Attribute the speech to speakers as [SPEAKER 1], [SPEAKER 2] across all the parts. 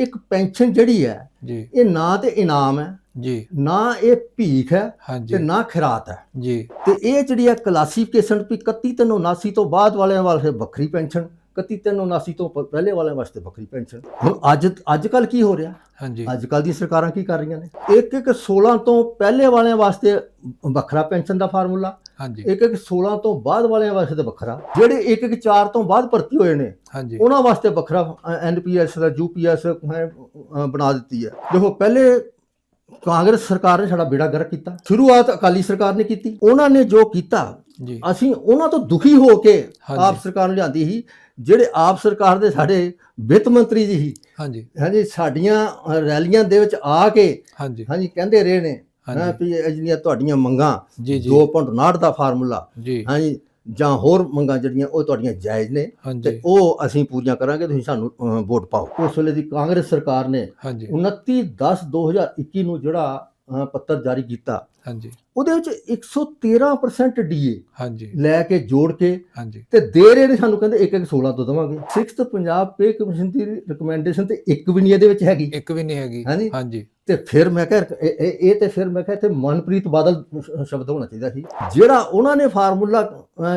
[SPEAKER 1] ਇੱਕ ਪੈਨਸ਼ਨ ਜਿਹੜੀ ਹੈ
[SPEAKER 2] ਜੀ।
[SPEAKER 1] ਇਹ ਨਾ ਤੇ ਇਨਾਮ ਹੈ
[SPEAKER 2] ਜੀ।
[SPEAKER 1] ਨਾ ਇਹ ਭੀਖ ਹੈ ਤੇ ਨਾ ਖਿਰਾਤ ਹੈ।
[SPEAKER 2] ਜੀ।
[SPEAKER 1] ਤੇ ਇਹ ਜਿਹੜੀ ਹੈ ਕਲਾਸੀਫਿਕੇਸ਼ਨ ਵੀ 3179 ਤੋਂ ਬਾਅਦ ਵਾਲਿਆਂ ਵਾਸਤੇ ਵੱਖਰੀ ਪੈਨਸ਼ਨ 3179 ਤੋਂ ਪ- ਪਹਿਲੇ ਵਾਲਿਆਂ ਵਾਸਤੇ ਵੱਖਰੀ ਪੈਨਸ਼ਨ ਹੁਣ ਅੱਜ ਅੱਜ ਕੱਲ ਕੀ ਹੋ ਰਿਹਾ?
[SPEAKER 2] ਹਾਂਜੀ।
[SPEAKER 1] ਅੱਜ ਕੱਲ ਦੀਆਂ ਸਰਕਾਰਾਂ ਕੀ ਕਰ ਰਹੀਆਂ ਨੇ? ਇੱਕ ਇੱਕ 16 ਤੋਂ ਪਹਿਲੇ ਵਾਲਿਆਂ ਵਾਸਤੇ ਵੱਖਰਾ ਪੈਨਸ਼ਨ ਦਾ ਫਾਰਮੂਲਾ।
[SPEAKER 2] ਹਾਂਜੀ।
[SPEAKER 1] ਇੱਕ ਇੱਕ 16 ਤੋਂ ਬਾਅਦ ਵਾਲਿਆਂ ਵਾਸਤੇ ਤਾਂ ਵੱਖਰਾ। ਜਿਹੜੇ ਇੱਕ ਇੱਕ 4 ਤੋਂ ਬਾਅਦ ਭਰਤੀ ਹੋਏ ਨੇ
[SPEAKER 2] ਹਾਂਜੀ।
[SPEAKER 1] ਉਹਨਾਂ ਵਾਸਤੇ ਵੱਖਰਾ ਐਨਪੀਐਸ ਦਾ ਯੂਪੀਐਸ ਬਣਾ ਦਿੱਤੀ ਹੈ। ਦੇਖੋ ਪਹਿਲੇ ਕਾਂਗਰਸ ਸਰਕਾਰ ਨੇ ਸਾਡਾ ਬੇੜਾ ਗਰਕ ਕੀਤਾ। ਸ਼ੁਰੂਆਤ ਅਕਾਲੀ ਸਰਕਾਰ ਨੇ ਕੀਤੀ। ਉਹਨਾਂ ਨੇ ਜੋ ਕੀਤਾ ਅਸੀਂ ਉਹਨਾਂ ਤੋਂ ਦੁਖੀ ਹੋ ਕੇ। ਆਪ ਸਰਕਾਰ ਨੂੰ ਲਿਆਂਦੀ ਸੀ ਜਿਹੜੇ ਆਪ ਸਰਕਾਰ ਦੇ ਸਾਡੇ ਵਿੱਤ ਮੰਤਰੀ ਜੀ ਸੀ।
[SPEAKER 2] ਹਾਂਜੀ।
[SPEAKER 1] ਹਾਂਜੀ ਸਾਡੀਆਂ ਰੈਲੀਆਂ ਦੇ ਵਿੱਚ ਆ ਕੇ
[SPEAKER 2] ਹਾਂਜੀ।
[SPEAKER 1] ਹਾਂਜੀ ਕਹਿੰਦੇ ਰਹੇ ਨੇ ਹਾਂ ਵੀ ਜਿਹੜੀਆਂ ਤੁਹਾਡੀਆਂ ਮੰਗਾਂ
[SPEAKER 2] ਜੀ ਜੀ।
[SPEAKER 1] 2.59 ਦਾ ਫਾਰਮੂਲਾ ਹਾਂਜੀ ਜਾਂ ਹੋਰ ਮੰਗਾਂ ਜਿਹੜੀਆਂ ਉਹ ਤੁਹਾਡੀਆਂ ਜਾਇਜ਼ ਨੇ ਤੇ ਉਹ ਅਸੀਂ ਪੂਰੀਆਂ ਕਰਾਂਗੇ ਤੁਸੀਂ ਸਾਨੂੰ ਵੋਟ ਪਾਓ। ਉਸ ਵੇਲੇ ਦੀ ਕਾਂਗਰਸ ਸਰਕਾਰ ਨੇ
[SPEAKER 2] ਹਾਂਜੀ।
[SPEAKER 1] 29 10 2021 ਨੂੰ ਜਿਹੜਾ ਪੱਤਰ ਜਾਰੀ ਕੀਤਾ
[SPEAKER 2] ਹਾਂਜੀ।
[SPEAKER 1] ਉਹਦੇ ਵਿੱਚ 113% ਡੀਏ
[SPEAKER 2] ਹਾਂਜੀ।
[SPEAKER 1] ਲੈ ਕੇ ਜੋੜ ਕੇ।
[SPEAKER 2] ਹਾਂਜੀ।
[SPEAKER 1] ਤੇ ਦੇ ਰਹੇ ਨੇ ਸਾਨੂੰ ਕਹਿੰਦੇ ਇੱਕ ਇੱਕ 16 ਤੋਂ ਦਵਾਂਗੇ। 6th ਪੰਜਾਬ ਪੇ ਕਮਿਸ਼ਨ ਦੀ ਰეკਮੈਂਡੇਸ਼ਨ ਤੇ ਇੱਕ ਵੀ ਨਹੀਂ ਇਹਦੇ ਵਿੱਚ ਹੈਗੀ।
[SPEAKER 2] ਇੱਕ ਵੀ ਨਹੀਂ ਹੈਗੀ।
[SPEAKER 1] ਹਾਂਜੀ।
[SPEAKER 2] ਹਾਂਜੀ।
[SPEAKER 1] ਤੇ ਫਿਰ ਮੈਂ ਕਿਹਾ ਇਹ- ਤੇ ਫਿਰ ਮੈਂ ਕਿਹਾ ਇੱਥੇ ਮਨਪ੍ਰੀਤ ਬਾਦਲ ਸ਼ਬਦ ਹੋਣਾ ਚਾਹੀਦਾ ਸੀ। ਜਿਹੜਾ ਉਹਨਾਂ ਨੇ ਫਾਰਮੂਲਾ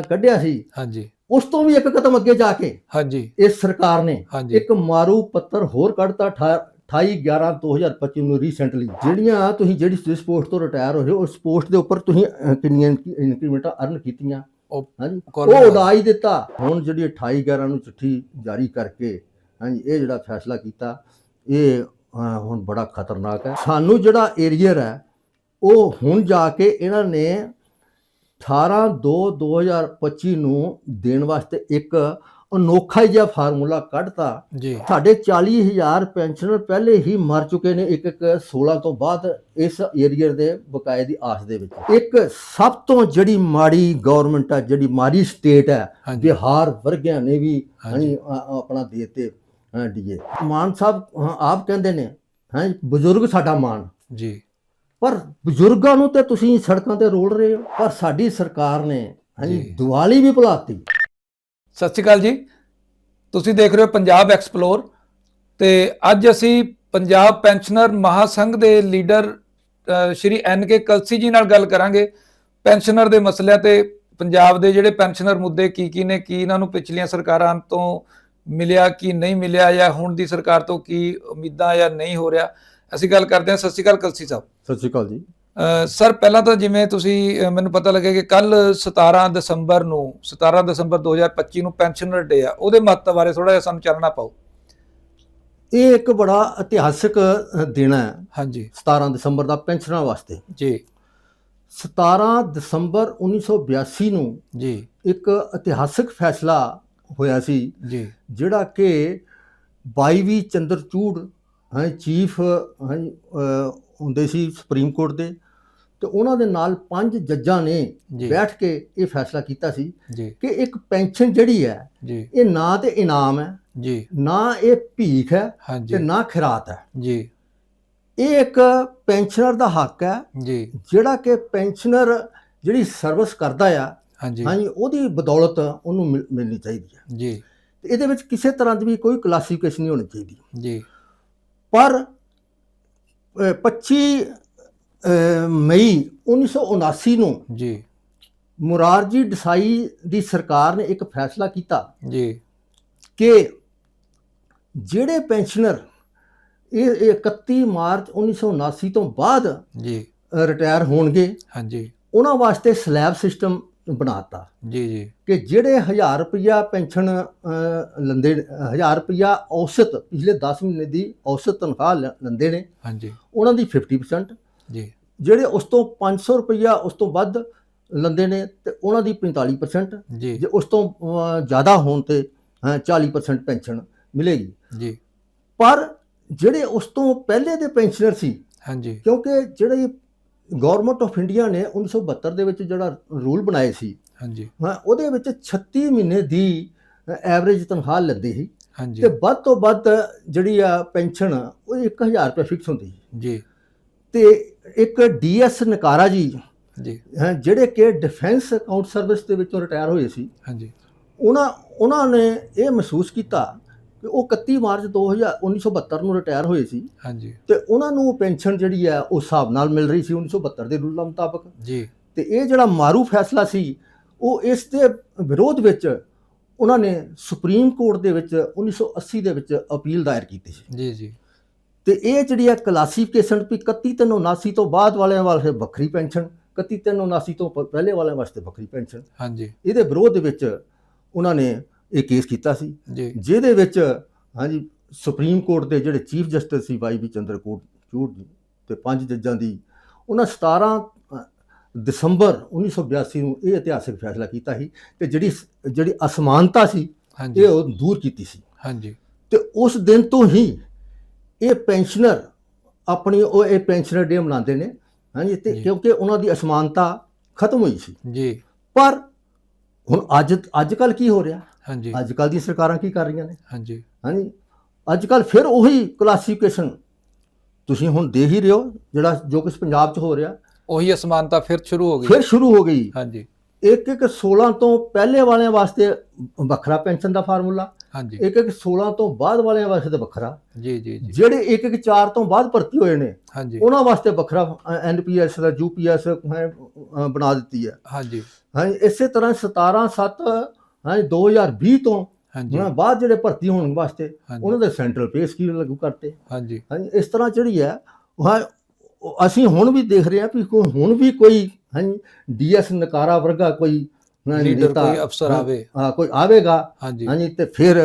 [SPEAKER 1] ਕੱਢਿਆ ਸੀ
[SPEAKER 2] ਹਾਂਜੀ।
[SPEAKER 1] ਉਸ ਤੋਂ ਵੀ ਇੱਕ ਕਦਮ ਅੱਗੇ ਜਾ ਕੇ
[SPEAKER 2] ਹਾਂਜੀ।
[SPEAKER 1] ਇਸ ਸਰਕਾਰ ਨੇ ਇੱਕ ਮਾਰੂ ਪੱਤਰ ਹੋਰ ਕੱਢਤਾ 28 11 2025 ਨੂੰ ਰੀਸੈਂਟਲੀ ਜਿਹੜੀਆਂ ਤੁਸੀਂ ਜਿਹੜੀ ਜਿਸ ਪੋਸਟ ਤੋਂ ਰਿਟਾਇਰ ਹੋਏ ਹੋ ਉਸ ਪੋਸਟ ਦੇ ਉੱਪਰ ਤੁਸੀਂ ਕਿੰਨੀਆਂ ਇੰਕਰੀਮੈਂਟਾਂ ਅਰਨ ਕੀਤੀਆਂ? ਹਾਂਜੀ। ਉਹ ਉਡਾ ਹੀ ਦਿੱਤਾ। ਹੁਣ ਜਿਹੜੀ 28 11 ਨੂੰ ਚਿੱਠੀ ਜਾਰੀ ਕਰਕੇ ਹਾਂਜੀ ਇਹ ਜਿਹੜਾ ਫੈਸਲਾ ਕੀਤਾ ਇਹ ਹੁਣ ਬੜਾ ਖਤਰਨਾਕ ਹੈ। ਸਾਨੂੰ ਜਿਹੜਾ ਏਰੀਅਰ ਹੈ ਉਹ ਹੁਣ ਜਾ ਕੇ ਇਹਨਾਂ ਨੇ 18 2 2025 ਨੂੰ ਦੇਣ ਵਾਸਤੇ ਇੱਕ ਅਨੋਖਾ ਜਿਹਾ ਫਾਰਮੂਲਾ ਕੱਢਤਾ।
[SPEAKER 2] ਜੀ।
[SPEAKER 1] ਸਾਡੇ 40000 ਪੈਨਸ਼ਨਰ ਪਹਿਲੇ ਹੀ ਮਰ ਚੁੱਕੇ ਨੇ ਇੱਕ ਇੱਕ 16 ਤੋਂ ਬਾਅਦ ਇਸ ਏਰੀਆ ਦੇ ਬਕਾਏ ਦੀ ਆਸ ਦੇ ਵਿੱਚ। ਇੱਕ ਸਭ ਤੋਂ ਜਿਹੜੀ ਮਾੜੀ ਗਵਰਨਮੈਂਟ ਹੈ ਜਿਹੜੀ ਮਾੜੀ ਸਟੇਟ ਹੈ ਬਿਹਾਰ ਵਰਗਿਆਂ ਨੇ ਵੀ ਆ- ਆ- ਆਪਣਾ ਦੇਤੇ ਡੀਏ। ਮਾਨ ਸਾਹਿਬ ਆਪ ਕਹਿੰਦੇ ਨੇ ਹਾਂ ਬਜ਼ੁਰਗ ਸਾਡਾ ਮਾਨ।
[SPEAKER 2] ਜੀ।
[SPEAKER 1] ਪਰ ਬਜ਼ੁਰਗਾਂ ਨੂੰ ਤੇ ਤੁਸੀਂ ਸੜਕਾਂ ਤੇ ਰੋਲ ਰਹੇ ਹੋ ਪਰ ਸਾਡੀ ਸਰਕਾਰ ਨੇ ਹਾਂਜੀ। ਦੀਵਾਲੀ ਵੀ ਭੁਲਾਤੀ
[SPEAKER 2] ਸਤਿ ਸ਼੍ਰੀ ਅਕਾਲ ਜੀ। ਤੁਸੀਂ ਦੇਖ ਰਹੇ ਹੋ ਪੰਜਾਬ ਐਕਸਪਲੋਰ ਤੇ ਅੱਜ ਅਸੀਂ ਪੰਜਾਬ ਪੈਨਸ਼ਨਰ ਮਹਾਸੰਘ ਦੇ ਲੀਡਰ ਸ਼੍ਰੀ ਐਨ ਕੇ ਕਲਸੀ ਜੀ ਨਾਲ ਗੱਲ ਕਰਾਂਗੇ। ਪੈਨਸ਼ਨਰ ਦੇ ਮਸਲਿਆਂ ਤੇ ਪੰਜਾਬ ਦੇ ਜਿਹੜੇ ਪੈਨਸ਼ਨਰ ਮੁੱਦੇ ਕੀ ਕੀ ਨੇ, ਕੀ ਇਹਨਾਂ ਨੂੰ ਪਿਛਲੀਆਂ ਸਰਕਾਰਾਂ ਤੋਂ ਮਿਲਿਆ, ਕੀ ਨਹੀਂ ਮਿਲਿਆ ਜਾਂ ਹੁਣ ਦੀ ਸਰਕਾਰ ਤੋਂ ਕੀ ਉਮੀਦਾਂ ਜਾਂ ਨਹੀਂ ਹੋ ਰਿਹਾ। ਅਸੀਂ ਗੱਲ ਕਰਦੇ ਹਾਂ। ਸਤਿ ਸ਼੍ਰੀ ਅਕਾਲ ਕਲਸੀ ਸਾਹਿਬ।
[SPEAKER 1] ਸਤਿ ਸ਼੍ਰੀ ਅਕਾਲ ਜੀ।
[SPEAKER 2] ਸਰ ਪਹਿਲਾਂ ਤਾਂ ਜਿਵੇਂ ਤੁਸੀਂ ਮੈਨੂੰ ਪਤਾ ਲੱਗਿਆ ਕਿ ਕੱਲ 17 ਦਸੰਬਰ ਨੂੰ 17 ਦਸੰਬਰ 2025 ਨੂੰ ਪੈਨਸ਼ਨਰ ਡੇ ਆ ਉਹਦੇ ਮਹੱਤਵ ਬਾਰੇ ਥੋੜਾ ਜਿਹਾ ਸਾਨੂੰ ਚਾਨਣਾ ਪਾਓ।
[SPEAKER 1] ਇਹ ਇੱਕ ਬੜਾ ਇਤਿਹਾਸਕ ਦਿਨ ਹੈ।
[SPEAKER 2] ਹਾਂਜੀ।
[SPEAKER 1] 17 ਦਸੰਬਰ ਦਾ ਪੈਨਸ਼ਨਰਾਂ ਵਾਸਤੇ।
[SPEAKER 2] ਜੀ।
[SPEAKER 1] 17 ਦਸੰਬਰ 1982 ਨੂੰ
[SPEAKER 2] ਜੀ।
[SPEAKER 1] ਇੱਕ ਇਤਿਹਾਸਕ ਫੈਸਲਾ ਹੋਇਆ ਸੀ
[SPEAKER 2] ਜੀ।
[SPEAKER 1] ਜਿਹੜਾ ਕਿ 22 ਚੰਦਰਚੂੜ ਹਾਂ ਚੀਫ ਹਾਂ ਹੁੰਦੇ ਸੀ ਸੁਪਰੀਮ ਕੋਰਟ ਦੇ ਤੇ ਉਹਨਾਂ ਦੇ ਨਾਲ ਪੰਜ ਜੱਜਾਂ ਨੇ ਬੈਠ ਕੇ ਇਹ ਫੈਸਲਾ ਕੀਤਾ ਸੀ
[SPEAKER 2] ਜੀ।
[SPEAKER 1] ਕਿ ਇੱਕ ਪੈਨਸ਼ਨ ਜਿਹੜੀ ਹੈ ਇਹ ਨਾ ਤੇ ਇਨਾਮ ਹੈ
[SPEAKER 2] ਜੀ।
[SPEAKER 1] ਨਾ ਇਹ ਭੀਖ ਹੈ ਤੇ ਨਾ ਖਿਰਾਤ ਹੈ।
[SPEAKER 2] ਜੀ।
[SPEAKER 1] ਇਹ ਇੱਕ ਪੈਨਸ਼ਨਰ ਦਾ ਹੱਕ ਹੈ
[SPEAKER 2] ਜੀ।
[SPEAKER 1] ਜਿਹੜਾ ਕਿ ਪੈਨਸ਼ਨਰ ਜਿਹੜੀ ਸਰਵਿਸ ਕਰਦਾ ਆ
[SPEAKER 2] ਹਾਂਜੀ।
[SPEAKER 1] ਹਾਂਜੀ ਉਹਦੀ ਬਦੌਲਤ ਉਹਨੂੰ ਮਿਲ- ਮਿਲਣੀ ਚਾਹੀਦੀ ਹੈ।
[SPEAKER 2] ਜੀ।
[SPEAKER 1] ਤੇ ਇਹਦੇ ਵਿੱਚ ਕਿਸੇ ਤਰ੍ਹਾਂ ਦੀ ਵੀ ਕੋਈ ਕਲਾਸੀਫਿਕੇਸ਼ਨ ਨਹੀਂ ਹੋਣੀ ਚਾਹੀਦੀ।
[SPEAKER 2] ਜੀ।
[SPEAKER 1] ਪਰ 25 ਅਹ, ਮਈ 1979 ਨੂੰ
[SPEAKER 2] ਜੀ।
[SPEAKER 1] ਮੁਰਾਰਜੀ ਦਸਾਈ ਦੀ ਸਰਕਾਰ ਨੇ ਇੱਕ ਫੈਸਲਾ ਕੀਤਾ
[SPEAKER 2] ਜੀ।
[SPEAKER 1] ਕਿ ਜਿਹੜੇ ਪੈਨਸ਼ਨਰ ਇਹ 31 ਮਾਰਚ 1979 ਤੋਂ ਬਾਅਦ
[SPEAKER 2] ਜੀ।
[SPEAKER 1] ਰਿਟਾਇਰ ਹੋਣਗੇ
[SPEAKER 2] ਹਾਂਜੀ।
[SPEAKER 1] ਉਹਨਾਂ ਵਾਸਤੇ ਸਲੈਬ ਸਿਸਟਮ ਬਣਾਤਾ।
[SPEAKER 2] ਜੀ ਜੀ।
[SPEAKER 1] ਕਿ ਜਿਹੜੇ 1000 ਰੁਪਇਆ ਪੈਨਸ਼ਨ ਲੰਦੇ 1000 ਰੁਪਇਆ ਔਸਤ ਪਿਛਲੇ 10 ਮਹੀਨੇ ਦੀ ਔਸਤ ਤਨਖਾਹ ਲੈਂਦੇ ਨੇ
[SPEAKER 2] ਹਾਂਜੀ।
[SPEAKER 1] ਉਹਨਾਂ ਦੀ 50%
[SPEAKER 2] ਜੀ।
[SPEAKER 1] ਜਿਹੜੇ ਉਸ ਤੋਂ 500 ਰੁਪਇਆ ਉਸ ਤੋਂ ਵੱਧ ਲੈਂਦੇ ਨੇ ਤੇ ਉਹਨਾਂ ਦੀ 45%
[SPEAKER 2] ਜੀ।
[SPEAKER 1] ਉਸ ਤੋਂ ਜ਼ਿਆਦਾ ਹੋਣ ਤੇ ਅਹ, 40% ਪੈਨਸ਼ਨ ਮਿਲੇਗੀ।
[SPEAKER 2] ਜੀ।
[SPEAKER 1] ਪਰ ਜਿਹੜੇ ਉਸ ਤੋਂ ਪਹਿਲੇ ਦੇ ਪੈਨਸ਼ਨਰ ਸੀ
[SPEAKER 2] ਹਾਂਜੀ।
[SPEAKER 1] ਕਿਉਂਕਿ ਜਿਹੜੇ ਗਵਰਨਮੈਂਟ ਆਫ ਇੰਡੀਆ ਨੇ 1972 ਦੇ ਵਿੱਚ ਜਿਹੜਾ ਰੂਲ ਬਣਾਏ ਸੀ
[SPEAKER 2] ਹਾਂਜੀ।
[SPEAKER 1] ਹਾਂ ਉਹਦੇ ਵਿੱਚ 36 ਮਹੀਨੇ ਦੀ ਐਵਰੇਜ ਤਨਖਾਹ ਲੈਂਦੇ ਸੀ।
[SPEAKER 2] ਹਾਂਜੀ।
[SPEAKER 1] ਤੇ ਵੱਧ ਤੋਂ ਵੱਧ ਜਿਹੜੀ ਆ ਪੈਨਸ਼ਨ ਉਹ 1000 ਰੁਪਏ ਫਿਕਸ ਹੁੰਦੀ ਸੀ।
[SPEAKER 2] ਜੀ।
[SPEAKER 1] ਤੇ ਇੱਕ ਡੀਐਸ ਨਕਾਰਾ ਜੀ
[SPEAKER 2] ਜੀ।
[SPEAKER 1] ਹੈਂ, ਜਿਹੜੇ ਕਿ ਡਿਫੈਂਸ ਅਕਾਊਂਟ ਸਰਵਿਸ ਦੇ ਵਿੱਚੋਂ ਰਿਟਾਇਰ ਹੋਏ ਸੀ
[SPEAKER 2] ਹਾਂਜੀ।
[SPEAKER 1] ਉਹਨਾਂ ਉਹਨਾਂ ਨੇ ਇਹ ਮਹਿਸੂਸ ਕੀਤਾ ਕਿ ਉਹ 31 ਮਾਰਚ 2000 1972 ਨੂੰ ਰਿਟਾਇਰ ਹੋਏ ਸੀ।
[SPEAKER 2] ਹਾਂਜੀ।
[SPEAKER 1] ਤੇ ਉਹਨਾਂ ਨੂੰ ਪੈਨਸ਼ਨ ਜਿਹੜੀ ਹੈ ਉਸ ਹਿਸਾਬ ਨਾਲ ਮਿਲ ਰਹੀ ਸੀ 1972 ਦੇ ਰੂਲਾਂ ਮੁਤਾਬਕ।
[SPEAKER 2] ਜੀ।
[SPEAKER 1] ਤੇ ਇਹ ਜਿਹੜਾ ਮਾਰੂ ਫੈਸਲਾ ਸੀ ਉਹ ਇਸ ਦੇ ਵਿਰੋਧ ਵਿੱਚ ਉਹਨਾਂ ਨੇ ਸੁਪਰੀਮ ਕੋਰਟ ਦੇ ਵਿੱਚ 1980 ਦੇ ਵਿੱਚ ਅਪੀਲ ਦਾਇਰ ਕੀਤੀ ਸੀ।
[SPEAKER 2] ਜੀ ਜੀ।
[SPEAKER 1] ਤੇ ਇਹ ਜਿਹੜੀ ਹੈ ਕਲਾਸੀਫਿਕੇਸ਼ਨ ਵੀ 3179 ਤੋਂ ਬਾਅਦ ਵਾਲਿਆਂ ਵਾਸਤੇ ਵੱਖਰੀ ਪੈਨਸ਼ਨ 3179 ਤੋਂ ਪਹਿਲੇ ਵਾਲਿਆਂ ਵਾਸਤੇ ਵੱਖਰੀ ਪੈਨਸ਼ਨ
[SPEAKER 2] ਹਾਂਜੀ।
[SPEAKER 1] ਇਹਦੇ ਵਿਰੋਧ ਦੇ ਵਿੱਚ ਉਹਨਾਂ ਨੇ ਇਹ ਕੇਸ ਕੀਤਾ ਸੀ।
[SPEAKER 2] ਜੀ।
[SPEAKER 1] ਜਿਹਦੇ ਵਿੱਚ ਹਾਂਜੀ ਸੁਪਰੀਮ ਕੋਰਟ ਦੇ ਜਿਹੜੇ chief justice C Y V Chandrachud ji ਤੇ ਪੰਜ ਜੱਜਾਂ ਦੀ ਉਹਨਾਂ 17 ਅ, ਦਸੰਬਰ 1982 ਨੂੰ ਇਹ ਇਤਿਹਾਸਕ ਫੈਸਲਾ ਕੀਤਾ ਸੀ ਤੇ ਜਿਹੜੀ ਜਿਹੜੀ ਅਸਮਾਨਤਾ ਸੀ ਇਹ ਉਹ ਦੂਰ ਕੀਤੀ ਸੀ।
[SPEAKER 2] ਹਾਂਜੀ।
[SPEAKER 1] ਤੇ ਉਸ ਦਿਨ ਤੋਂ ਹੀ ਇਹ ਪੈਨਸ਼ਨਰ ਆਪਣੀ ਉਹ ਇਹ ਪੈਨਸ਼ਨਰ ਡੇ ਮਨਾਉਂਦੇ ਨੇ ਹਾਂਜੀ ਤੇ। ਕਿਉਂਕਿ ਉਹਨਾਂ ਦੀ ਅਸਮਾਨਤਾ ਖਤਮ ਹੋਈ ਸੀ।
[SPEAKER 2] ਜੀ।
[SPEAKER 1] ਪਰ ਹੁਣ ਅੱਜ ਅੱਜ ਕੱਲ ਕੀ ਹੋ ਰਿਹਾ?
[SPEAKER 2] ਹਾਂਜੀ।
[SPEAKER 1] ਅੱਜ ਕੱਲ ਦੀਆਂ ਸਰਕਾਰਾਂ ਕੀ ਕਰ ਰਹੀਆਂ ਨੇ?
[SPEAKER 2] ਹਾਂਜੀ।
[SPEAKER 1] ਹਾਂਜੀ। ਅੱਜ ਕੱਲ ਫਿਰ ਉਹੀ ਕਲਾਸੀਫਿਕੇਸ਼ਨ ਤੁਸੀਂ ਹੁਣ ਦੇਖ ਹੀ ਰਹੇ ਹੋ ਜਿਹੜਾ ਜੋ ਕੁਝ ਪੰਜਾਬ 'ਚ ਹੋ ਰਿਹਾ।
[SPEAKER 2] ਉਹੀ ਅਸਮਾਨਤਾ ਫਿਰ ਸ਼ੁਰੂ ਹੋ ਗਈ।
[SPEAKER 1] ਫਿਰ ਸ਼ੁਰੂ ਹੋ ਗਈ।
[SPEAKER 2] ਹਾਂਜੀ।
[SPEAKER 1] ਇੱਕ ਇੱਕ 16 ਤੋਂ ਪਹਿਲੇ ਵਾਲਿਆਂ ਵਾਸਤੇ ਵੱਖਰਾ ਪੈਨਸ਼ਨ ਦਾ ਫਾਰਮੂਲਾ।
[SPEAKER 2] ਹਾਂਜੀ।
[SPEAKER 1] ਇੱਕ ਇੱਕ 16 ਤੋਂ ਬਾਅਦ ਵਾਲਿਆਂ ਵਾਸਤੇ ਵੱਖਰਾ।
[SPEAKER 2] ਜੀ ਜੀ ਜੀ।
[SPEAKER 1] ਜਿਹੜੇ ਇੱਕ ਇੱਕ 4 ਤੋਂ ਬਾਅਦ ਭਰਤੀ ਹੋਏ ਨੇ
[SPEAKER 2] ਹਾਂਜੀ।
[SPEAKER 1] ਉਹਨਾਂ ਵਾਸਤੇ ਵੱਖਰਾ ਐਨਪੀਐਸ ਦਾ ਯੂਪੀਐਸ ਬਣਾ ਦਿੱਤੀ ਹੈ।
[SPEAKER 2] ਹਾਂਜੀ।
[SPEAKER 1] ਹਾਂਜੀ ਇਸੇ ਤਰ੍ਹਾਂ 17 7 ਹਾਂਜੀ 2020 ਤੋਂ
[SPEAKER 2] ਹਾਂਜੀ।
[SPEAKER 1] ਉਹਨਾਂ ਬਾਅਦ ਜਿਹੜੇ ਭਰਤੀ ਹੋਣ ਵਾਸਤੇ ਉਹਨਾਂ ਦੇ ਸੈਂਟਰਲ ਪੇ ਸਕੀਮ ਲਾਗੂ ਕਰਤੇ।
[SPEAKER 2] ਹਾਂਜੀ।
[SPEAKER 1] ਹਾਂਜੀ ਇਸ ਤਰ੍ਹਾਂ ਜਿਹੜੀ ਹੈ ਉਹ ਅਸੀਂ ਹੁਣ ਵੀ ਦੇਖ ਰਹੇ ਹਾਂ ਵੀ ਕੋਈ ਹੁਣ ਵੀ ਕੋਈ ਹਾਂਜੀ ਡੀਐਸ ਨਕਾਰਾ ਵਰਗਾ ਕੋਈ
[SPEAKER 2] ਲੀਡਰ ਕੋਈ ਅਫਸਰ ਆਵੇ।
[SPEAKER 1] ਹਾਂ ਕੋਈ ਆਵੇਗਾ
[SPEAKER 2] ਹਾਂਜੀ।
[SPEAKER 1] ਤੇ ਫਿਰ